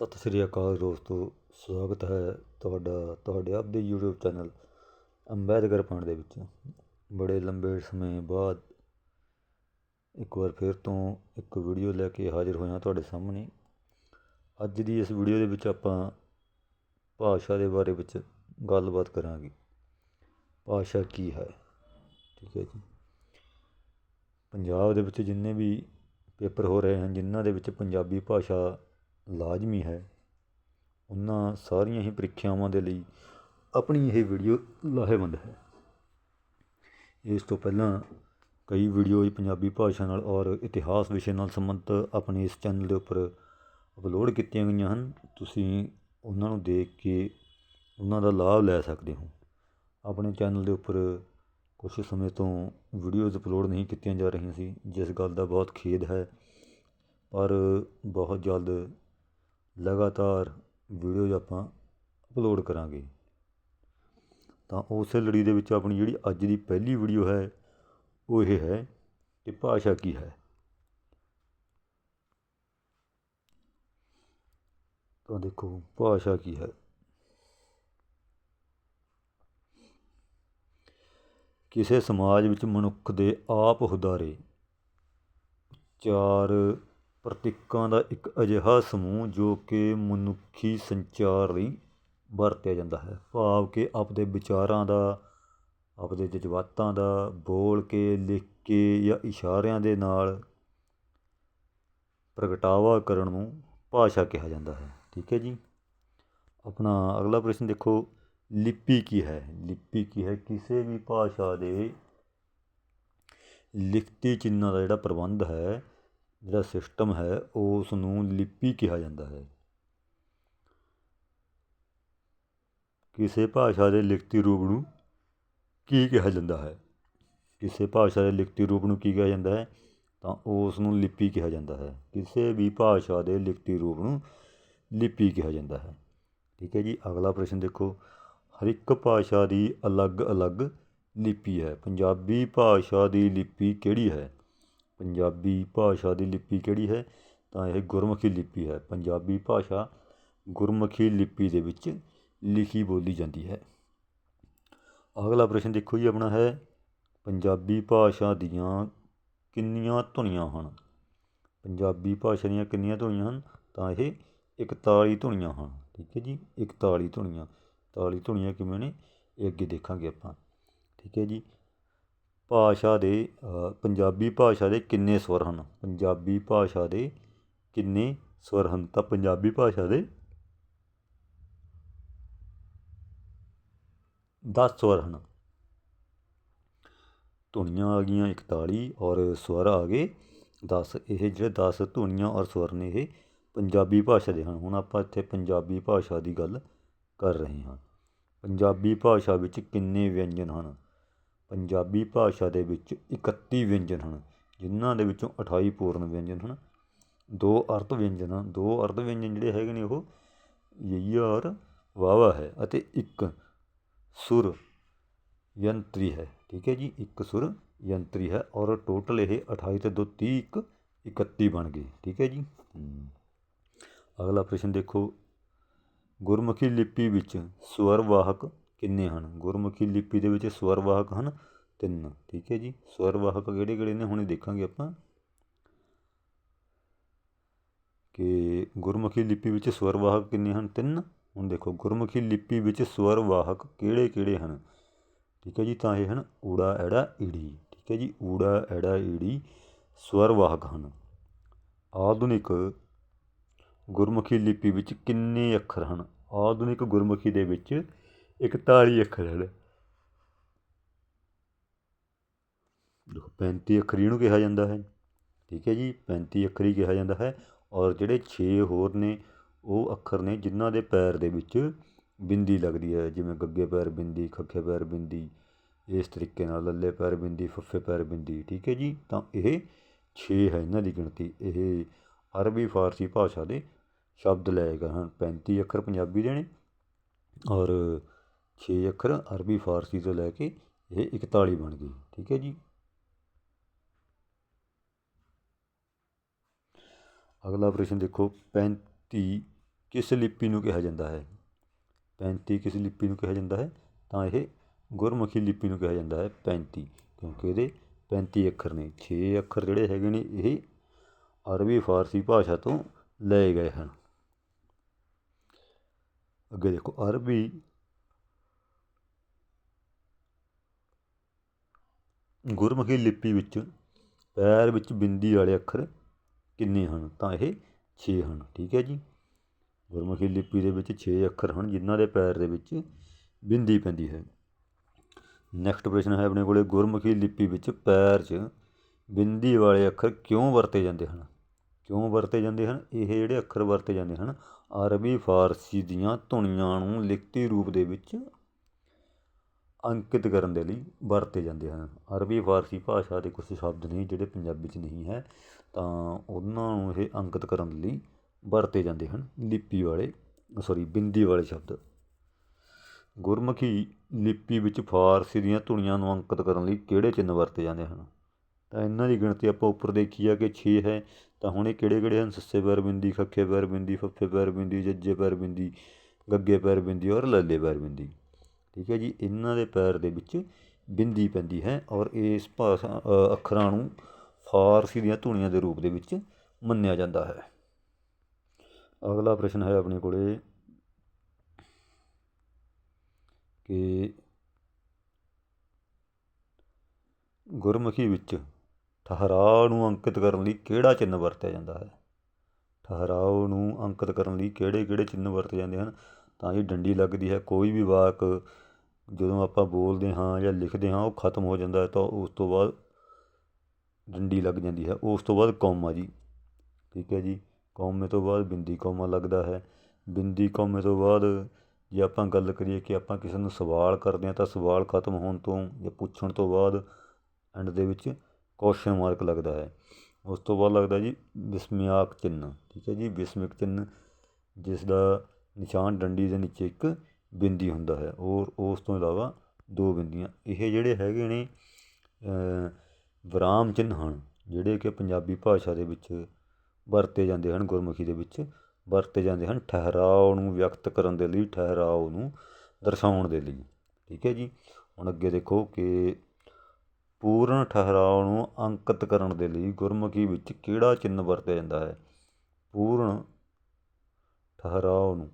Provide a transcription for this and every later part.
ਸਤਿ ਸ੍ਰੀ ਅਕਾਲ ਦੋਸਤੋ, ਸਵਾਗਤ ਹੈ ਤੁਹਾਡਾ, ਤੁਹਾਡੇ ਆਪਦੇ YouTube ਚੈਨਲ ਅੰਬੇਦਕਰ ਪੁਆਇੰਟ ਦੇ ਵਿੱਚ। ਬੜੇ ਲੰਬੇ ਸਮੇਂ ਬਾਅਦ ਇੱਕ ਵਾਰ ਫਿਰ ਤੋਂ ਇੱਕ ਵੀਡੀਓ ਲੈ ਕੇ ਹਾਜ਼ਰ ਹੋਇਆ ਤੁਹਾਡੇ ਸਾਹਮਣੇ। ਅੱਜ ਦੀ ਇਸ ਵੀਡੀਓ ਦੇ ਵਿੱਚ ਆਪਾਂ ਭਾਸ਼ਾ ਦੇ ਬਾਰੇ ਵਿੱਚ ਗੱਲਬਾਤ ਕਰਾਂਗੇ। ਭਾਸ਼ਾ ਕੀ ਹੈ? ਠੀਕ ਹੈ ਜੀ। ਪੰਜਾਬ ਦੇ ਵਿੱਚ ਜਿੰਨੇ ਵੀ ਪੇਪਰ ਹੋ ਰਹੇ ਹਨ, ਜਿਨ੍ਹਾਂ ਦੇ ਵਿੱਚ ਪੰਜਾਬੀ ਭਾਸ਼ਾ ਲਾਜ਼ਮੀ ਹੈ। ਉਹਨਾਂ ਸਾਰੀਆਂ ਹੀ ਪ੍ਰੀਖਿਆਵਾਂ ਦੇ ਲਈ ਆਪਣੀ ਇਹ ਵੀਡੀਓ ਲਾਹੇਵੰਦ ਹੈ। ਇਸ ਤੋਂ ਪਹਿਲਾਂ ਕਈ ਵੀਡੀਓ ਪੰਜਾਬੀ ਭਾਸ਼ਾ ਨਾਲ ਔਰ ਇਤਿਹਾਸ ਵਿਸ਼ੇ ਨਾਲ ਸੰਬੰਧਿਤ ਆਪਣੇ ਇਸ ਚੈਨਲ ਦੇ ਉੱਪਰ ਅਪਲੋਡ ਕੀਤੀਆਂ ਗਈਆਂ ਹਨ। ਤੁਸੀਂ ਉਹਨਾਂ ਨੂੰ ਦੇਖ ਕੇ ਉਹਨਾਂ ਦਾ ਲਾਭ ਲੈ ਸਕਦੇ ਹੋ। ਆਪਣੇ ਚੈਨਲ ਦੇ ਉੱਪਰ ਕੁਝ ਸਮੇਂ ਤੋਂ ਵੀਡੀਓਜ਼ ਅਪਲੋਡ ਨਹੀਂ ਕੀਤੀਆਂ ਜਾ ਰਹੀਆਂ ਸੀ, ਜਿਸ ਗੱਲ ਦਾ ਬਹੁਤ ਖੇਦ ਹੈ। ਪਰ ਬਹੁਤ ਜਲਦ ਲਗਾਤਾਰ ਵੀਡੀਓਜ਼ ਆਪਾਂ ਅਪਲੋਡ ਕਰਾਂਗੇ, ਤਾਂ ਉਸੇ ਲੜੀ ਦੇ ਵਿੱਚ ਆਪਣੀ ਜਿਹੜੀ ਅੱਜ ਦੀ ਪਹਿਲੀ ਵੀਡੀਓ ਹੈ, ਉਹ ਇਹ ਹੈ ਕਿ ਭਾਸ਼ਾ ਕੀ ਹੈ। ਤਾਂ ਦੇਖੋ, ਭਾਸ਼ਾ ਕੀ ਹੈ। ਕਿਸੇ ਸਮਾਜ ਵਿੱਚ ਮਨੁੱਖ ਦੇ ਆਪ ਹੁਦਾਰੇ ਚਾਰ ਪ੍ਰਤੀਕਾਂ ਦਾ ਇੱਕ ਅਜਿਹਾ ਸਮੂਹ ਜੋ ਕਿ ਮਨੁੱਖੀ ਸੰਚਾਰ ਲਈ ਵਰਤਿਆ ਜਾਂਦਾ ਹੈ। ਭਾਵ ਕਿ ਆਪਦੇ ਵਿਚਾਰਾਂ ਦਾ, ਆਪਦੇ ਜਜ਼ਬਾਤਾਂ ਦਾ, ਬੋਲ ਕੇ, ਲਿਖ ਕੇ ਜਾਂ ਇਸ਼ਾਰਿਆਂ ਦੇ ਨਾਲ ਪ੍ਰਗਟਾਵਾ ਕਰਨ ਨੂੰ ਭਾਸ਼ਾ ਕਿਹਾ ਜਾਂਦਾ ਹੈ। ਠੀਕ ਹੈ ਜੀ? ਆਪਣਾ ਅਗਲਾ ਪ੍ਰਸ਼ਨ ਦੇਖੋ, ਲਿਪੀ ਕੀ ਹੈ? ਲਿਪੀ ਕੀ ਹੈ? ਕਿਸੇ ਵੀ ਭਾਸ਼ਾ ਦੇ ਲਿਖਤੀ ਚਿੰਨ੍ਹਾਂ ਦਾ ਜਿਹੜਾ ਪ੍ਰਬੰਧ ਹੈ ਜਿਹੜਾ ਸਿਸਟਮ ਹੈ ਉਸ ਨੂੰ ਲਿਪੀ ਕਿਹਾ ਜਾਂਦਾ ਹੈ। ਕਿਸੇ ਭਾਸ਼ਾ ਦੇ ਲਿਖਤੀ ਰੂਪ ਨੂੰ ਕੀ ਕਿਹਾ ਜਾਂਦਾ ਹੈ? ਕਿਸੇ ਭਾਸ਼ਾ ਦੇ ਲਿਖਤੀ ਰੂਪ ਨੂੰ ਕੀ ਕਿਹਾ ਜਾਂਦਾ ਹੈ? ਤਾਂ ਉਸ ਨੂੰ ਲਿਪੀ ਕਿਹਾ ਜਾਂਦਾ ਹੈ। ਕਿਸੇ ਵੀ ਭਾਸ਼ਾ ਦੇ ਲਿਖਤੀ ਰੂਪ ਨੂੰ ਲਿਪੀ ਕਿਹਾ ਜਾਂਦਾ ਹੈ। ਠੀਕ ਹੈ ਜੀ, ਅਗਲਾ ਪ੍ਰਸ਼ਨ ਦੇਖੋ। ਹਰ ਇੱਕ ਭਾਸ਼ਾ ਦੀ ਅਲੱਗ-ਅਲੱਗ ਲਿਪੀ ਹੈ। ਪੰਜਾਬੀ ਭਾਸ਼ਾ ਦੀ ਲਿਪੀ ਕਿਹੜੀ ਹੈ? ਪੰਜਾਬੀ ਭਾਸ਼ਾ ਦੀ ਲਿਪੀ ਕਿਹੜੀ ਹੈ? ਤਾਂ ਇਹ ਗੁਰਮੁਖੀ ਲਿਪੀ ਹੈ। ਪੰਜਾਬੀ ਭਾਸ਼ਾ ਗੁਰਮੁਖੀ ਲਿਪੀ ਦੇ ਵਿੱਚ ਲਿਖੀ ਬੋਲੀ ਜਾਂਦੀ ਹੈ। ਅਗਲਾ ਪ੍ਰਸ਼ਨ ਦੇਖੋ ਜੀ, ਆਪਣਾ ਹੈ। ਪੰਜਾਬੀ ਭਾਸ਼ਾ ਦੀਆਂ ਕਿੰਨੀਆਂ ਧੁਨੀਆਂ ਹਨ? ਪੰਜਾਬੀ ਭਾਸ਼ਾ ਦੀਆਂ ਕਿੰਨੀਆਂ ਧੁਨੀਆਂ ਹਨ? ਤਾਂ ਇਹ 41 ਧੁਨੀਆਂ ਹਨ। ਠੀਕ ਹੈ ਜੀ 41 ਧੁਨੀਆਂ। 41 ਧੁਨੀਆਂ ਕਿਵੇਂ ਨੇ? ਇਹ ਅੱਗੇ ਦੇਖਾਂਗੇ ਆਪਾਂ। ਠੀਕ ਹੈ ਜੀ। ਭਾਸ਼ਾ ਦੇ ਪੰਜਾਬੀ ਭਾਸ਼ਾ ਦੇ ਕਿੰਨੇ ਸਵਰ ਹਨ? ਪੰਜਾਬੀ ਭਾਸ਼ਾ ਦੇ ਕਿੰਨੇ ਸਵਰ ਹਨ? ਤਾਂ ਪੰਜਾਬੀ ਭਾਸ਼ਾ ਦੇ 10 ਸਵਰ ਹਨ। ਧੁਨੀਆਂ ਆ ਗਈਆਂ 41 ਔਰ ਸਵਰ ਆ ਗਏ 10 ਇਹ ਜਿਹੜੇ 10 ਧੁਨੀਆਂ ਔਰ ਸਵਰ ਨੇ, ਇਹ ਪੰਜਾਬੀ ਭਾਸ਼ਾ ਦੇ ਹਨ। ਹੁਣ ਆਪਾਂ ਇੱਥੇ ਪੰਜਾਬੀ ਭਾਸ਼ਾ ਦੀ ਗੱਲ ਕਰ ਰਹੇ ਹਾਂ। ਪੰਜਾਬੀ ਭਾਸ਼ਾ ਵਿੱਚ ਕਿੰਨੇ ਵਿਅੰਜਨ ਹਨ? ਪੰਜਾਬੀ ਭਾਸ਼ਾ ਦੇ ਵਿੱਚ 31 ਵਿਅੰਜਨ ਹਨ, ਜਿਨ੍ਹਾਂ ਦੇ ਵਿੱਚੋਂ 28 ਪੂਰਨ ਵਿਅੰਜਨ ਹਨ, ਦੋ ਅਰਥ ਵਿਅੰਜਨ ਹਨ। ਦੋ ਅਰਥ ਵਿਅੰਜਨ ਜਿਹੜੇ ਹੈਗੇ ਨੇ ਉਹ ਯਈਆ ਔਰ ਵਾਵਾ ਹੈ ਅਤੇ ਇੱਕ ਸੁਰ ਯੰਤਰੀ ਹੈ। ਠੀਕ ਹੈ ਜੀ, ਇੱਕ ਸੁਰ ਯੰਤਰੀ ਹੈ ਔਰ ਟੋਟਲ ਇਹ 28 ਤੇ 2 30 ਇੱਕ 31 ਬਣ ਗਏ। ਠੀਕ ਹੈ ਜੀ। ਅਗਲਾ ਪ੍ਰਸ਼ਨ ਦੇਖੋ। ਗੁਰਮੁਖੀ ਲਿਪੀ ਵਿੱਚ ਸਵਰ ਵਾਹਕ ਕਿੰਨੇ ਹਨ? ਗੁਰਮੁਖੀ ਲਿਪੀ ਦੇ ਵਿੱਚ ਸਵਰ ਵਾਹਕ ਹਨ ਤਿੰਨ, ਠੀਕ ਹੈ ਜੀ। ਸਵਰ ਵਾਹਕ ਕਿਹੜੇ ਕਿਹੜੇ ਨੇ? ਹੁਣੇ ਦੇਖਾਂਗੇ ਆਪਾਂ ਕਿ ਗੁਰਮੁਖੀ ਲਿਪੀ ਵਿੱਚ ਸਵਰ ਵਾਹਕ ਕਿੰਨੇ ਹਨ? ਤਿੰਨ। ਹੁਣ ਦੇਖੋ, ਗੁਰਮੁਖੀ ਲਿਪੀ ਵਿੱਚ ਸਵਰ ਵਾਹਕ ਕਿਹੜੇ ਕਿਹੜੇ ਹਨ? ਠੀਕ ਹੈ ਜੀ, ਤਾਂ ਇਹ ਹਨ ਊੜਾ, ਐੜਾ, ਈੜੀ। ਠੀਕ ਹੈ ਜੀ, ਊੜਾ, ਐੜਾ, ਈੜੀ ਸਵਰ ਵਾਹਕ ਹਨ। ਆਧੁਨਿਕ ਗੁਰਮੁਖੀ ਲਿਪੀ ਵਿੱਚ ਕਿੰਨੇ ਅੱਖਰ ਹਨ? ਆਧੁਨਿਕ ਗੁਰਮੁਖੀ ਦੇ ਵਿੱਚ 41 ਅੱਖਰ ਹਨ। ਦੇਖੋ 35 ਅੱਖਰੀ ਨੂੰ ਕਿਹਾ ਜਾਂਦਾ ਹੈ। ਠੀਕ ਹੈ ਜੀ 35 ਅੱਖਰੀ ਕਿਹਾ ਜਾਂਦਾ ਹੈ ਔਰ ਜਿਹੜੇ 6 ਹੋਰ ਨੇ, ਉਹ ਅੱਖਰ ਨੇ ਜਿਨ੍ਹਾਂ ਦੇ ਪੈਰ ਦੇ ਵਿੱਚ ਬਿੰਦੀ ਲੱਗਦੀ ਹੈ, ਜਿਵੇਂ ਗੱਗੇ ਪੈਰ ਬਿੰਦੀ, ਖੱਖੇ ਪੈਰ ਬਿੰਦੀ, ਇਸ ਤਰੀਕੇ ਨਾਲ ਲੱਲੇ ਪੈਰ ਬਿੰਦੀ, ਫੱਫੇ ਪੈਰ ਬਿੰਦੀ। ਠੀਕ ਹੈ ਜੀ, ਤਾਂ ਇਹ 6 ਹੈ ਇਹਨਾਂ ਦੀ ਗਿਣਤੀ। ਇਹ ਅਰਬੀ, ਫਾਰਸੀ ਭਾਸ਼ਾ ਦੇ ਸ਼ਬਦ ਲਏ ਗਏ ਹਨ। 35 ਅੱਖਰ ਪੰਜਾਬੀ ਦੇ ਨੇ ਔਰ ਛੇ ਅੱਖਰ ਅਰਬੀ ਫਾਰਸੀ ਤੋਂ ਲੈ ਕੇ ਇਹ 41 ਬਣ ਗਈ ਠੀਕ ਹੈ ਜੀ। ਅਗਲਾ ਪ੍ਰਸ਼ਨ ਦੇਖੋ 35 ਕਿਸ ਲਿਪੀ ਨੂੰ ਕਿਹਾ ਜਾਂਦਾ ਹੈ? 35 ਕਿਸ ਲਿਪੀ ਨੂੰ ਕਿਹਾ ਜਾਂਦਾ ਹੈ? ਤਾਂ ਇਹ ਗੁਰਮੁਖੀ ਲਿਪੀ ਨੂੰ ਕਿਹਾ ਜਾਂਦਾ ਹੈ 35 ਕਿਉਂਕਿ ਇਹਦੇ 35 ਅੱਖਰ ਨੇ। 6 ਅੱਖਰ ਜਿਹੜੇ ਹੈਗੇ ਨੇ, ਇਹ ਅਰਬੀ ਫਾਰਸੀ ਭਾਸ਼ਾ ਤੋਂ ਲਏ ਗਏ ਹਨ। ਅੱਗੇ ਦੇਖੋ, ਅਰਬੀ ਗੁਰਮੁਖੀ ਲਿਪੀ ਵਿੱਚ ਪੈਰ ਵਿੱਚ ਬਿੰਦੀ ਵਾਲੇ ਅੱਖਰ ਕਿੰਨੇ ਹਨ? ਤਾਂ ਇਹ 6 ਹਨ, ਠੀਕ ਹੈ ਜੀ। ਗੁਰਮੁਖੀ ਲਿਪੀ ਦੇ ਵਿੱਚ 6 ਅੱਖਰ ਹਨ, ਜਿਨ੍ਹਾਂ ਦੇ ਪੈਰ ਦੇ ਵਿੱਚ ਬਿੰਦੀ ਪੈਂਦੀ ਹੈ। ਨੈਕਸਟ ਪ੍ਰਸ਼ਨ ਹੈ ਆਪਣੇ ਕੋਲੇ। ਗੁਰਮੁਖੀ ਲਿਪੀ ਵਿੱਚ ਪੈਰ 'ਚ ਬਿੰਦੀ ਵਾਲੇ ਅੱਖਰ ਕਿਉਂ ਵਰਤੇ ਜਾਂਦੇ ਹਨ? ਕਿਉਂ ਵਰਤੇ ਜਾਂਦੇ ਹਨ? ਇਹ ਜਿਹੜੇ ਅੱਖਰ ਵਰਤੇ ਜਾਂਦੇ ਹਨ, ਅਰਬੀ, ਫਾਰਸੀ ਦੀਆਂ ਧੁਨੀਆਂ ਨੂੰ ਲਿਖਤੀ ਰੂਪ ਦੇ ਵਿੱਚ ਅੰਕਿਤ ਕਰਨ ਦੇ ਲਈ ਵਰਤੇ ਜਾਂਦੇ ਹਨ। ਅਰਬੀ ਫਾਰਸੀ ਭਾਸ਼ਾ ਦੇ ਕੁਝ ਸ਼ਬਦ ਨੇ ਜਿਹੜੇ ਪੰਜਾਬੀ 'ਚ ਨਹੀਂ ਹੈ, ਤਾਂ ਉਹਨਾਂ ਨੂੰ ਇਹ ਅੰਕਿਤ ਕਰਨ ਲਈ ਵਰਤੇ ਜਾਂਦੇ ਹਨ। ਲਿਪੀ ਵਾਲੇ ਸੌਰੀ ਬਿੰਦੀ ਵਾਲੇ ਸ਼ਬਦ। ਗੁਰਮੁਖੀ ਲਿਪੀ ਵਿੱਚ ਫਾਰਸੀ ਦੀਆਂ ਧੁਨੀਆਂ ਨੂੰ ਅੰਕਿਤ ਕਰਨ ਲਈ ਕਿਹੜੇ ਚਿੰਨ੍ਹ ਵਰਤੇ ਜਾਂਦੇ ਹਨ? ਤਾਂ ਇਹਨਾਂ ਦੀ ਗਿਣਤੀ ਆਪਾਂ ਉੱਪਰ ਦੇਖੀ ਆ ਕਿ 6 ਹੈ। ਤਾਂ ਹੁਣ ਇਹ ਕਿਹੜੇ ਕਿਹੜੇ ਹਨ? ਸੱਸੇ ਪੈਰ ਬਿੰਦੀ ਖੱਖੇ ਪੈਰ ਬਿੰਦੀ ਫੱਫੇ ਪੈਰ ਬਿੰਦੀ ਜੱਜੇ ਪੈਰ ਬਿੰਦੀ ਗੱਗੇ ਪੈਰ ਬਿੰਦੀ ਔਰ ਲੱਲੇ ਪੈਰ ਬਿੰਦੀ ਠੀਕ ਹੈ ਜੀ, ਇਹਨਾਂ ਦੇ ਪੈਰ ਦੇ ਵਿੱਚ ਬਿੰਦੀ ਪੈਂਦੀ ਹੈ ਔਰ ਇਸ ਭਾਸ਼ਾ ਅੱਖਰਾਂ ਨੂੰ ਫਾਰਸੀ ਦੀਆਂ ਧੁਨੀਆਂ ਦੇ ਰੂਪ ਦੇ ਵਿੱਚ ਮੰਨਿਆ ਜਾਂਦਾ ਹੈ। ਅਗਲਾ ਪ੍ਰਸ਼ਨ ਹੈ ਆਪਣੇ ਕੋਲੇ ਕਿ ਗੁਰਮੁਖੀ ਵਿੱਚ ਠਹਿਰਾਅ ਨੂੰ ਅੰਕਿਤ ਕਰਨ ਲਈ ਕਿਹੜਾ ਚਿੰਨ੍ਹ ਵਰਤਿਆ ਜਾਂਦਾ ਹੈ? ਠਹਿਰਾਅ ਨੂੰ ਅੰਕਿਤ ਕਰਨ ਲਈ ਕਿਹੜੇ ਕਿਹੜੇ ਚਿੰਨ੍ਹ ਵਰਤੇ ਜਾਂਦੇ ਹਨ? ਤਾਂ ਇਹ ਡੰਡੀ ਲੱਗਦੀ ਹੈ। ਕੋਈ ਵੀ ਵਾਕ ਜਦੋਂ ਆਪਾਂ ਬੋਲਦੇ ਹਾਂ ਜਾਂ ਲਿਖਦੇ ਹਾਂ, ਉਹ ਖਤਮ ਹੋ ਜਾਂਦਾ ਤਾਂ ਉਸ ਤੋਂ ਬਾਅਦ ਡੰਡੀ ਲੱਗ ਜਾਂਦੀ ਹੈ। ਉਸ ਤੋਂ ਬਾਅਦ ਕੌਮਾ ਜੀ। ਠੀਕ ਹੈ ਜੀ। ਕੌਮੇ ਤੋਂ ਬਾਅਦ ਬਿੰਦੀ ਕੌਮਾ ਲੱਗਦਾ ਹੈ। ਬਿੰਦੀ ਕੌਮੇ ਤੋਂ ਬਾਅਦ ਜੇ ਆਪਾਂ ਗੱਲ ਕਰੀਏ ਕਿ ਆਪਾਂ ਕਿਸੇ ਨੂੰ ਸਵਾਲ ਕਰਦੇ ਹਾਂ ਤਾਂ ਸਵਾਲ ਖਤਮ ਹੋਣ ਤੋਂ ਜਾਂ ਪੁੱਛਣ ਤੋਂ ਬਾਅਦ ਐਂਡ ਦੇ ਵਿੱਚ ਕੁਐਸਚਨ ਮਾਰਕ ਲੱਗਦਾ ਹੈ। ਉਸ ਤੋਂ ਬਾਅਦ ਲੱਗਦਾ ਜੀ ਵਿਸਮਿਆਕ ਚਿੰਨ੍ਹ। ਠੀਕ ਹੈ ਜੀ। ਵਿਸਮਿਕ ਚਿੰਨ੍ਹ ਜਿਸ ਦਾ ਨਿਸ਼ਾਨ ਡੰਡੀ ਦੇ ਨੀਚੇ ਇੱਕ ਬਿੰਦੀ ਹੁੰਦਾ ਹੈ। ਔਰ ਉਸ ਤੋਂ ਇਲਾਵਾ ਦੋ ਬਿੰਦੀਆਂ। ਇਹ ਜਿਹੜੇ ਹੈਗੇ ਨੇ ਵਿਰਾਮ ਚਿੰਨ੍ਹ ਹਨ, ਜਿਹੜੇ ਕਿ ਪੰਜਾਬੀ ਭਾਸ਼ਾ ਦੇ ਵਿੱਚ ਵਰਤੇ ਜਾਂਦੇ ਹਨ, ਗੁਰਮੁਖੀ ਦੇ ਵਿੱਚ ਵਰਤੇ ਜਾਂਦੇ ਹਨ ਠਹਿਰਾਓ ਨੂੰ ਵਿਅਕਤ ਕਰਨ ਦੇ ਲਈ, ਠਹਿਰਾਓ ਨੂੰ ਦਰਸਾਉਣ ਦੇ ਲਈ। ਠੀਕ ਹੈ ਜੀ? ਹੁਣ ਅੱਗੇ ਦੇਖੋ ਕਿ ਪੂਰਨ ਠਹਿਰਾਓ ਨੂੰ ਅੰਕਿਤ ਕਰਨ ਦੇ ਲਈ ਗੁਰਮੁਖੀ ਵਿੱਚ ਕਿਹੜਾ ਚਿੰਨ੍ਹ ਵਰਤਿਆ ਜਾਂਦਾ ਹੈ? ਪੂਰਨ ਠਹਿਰਾਓ ਨੂੰ।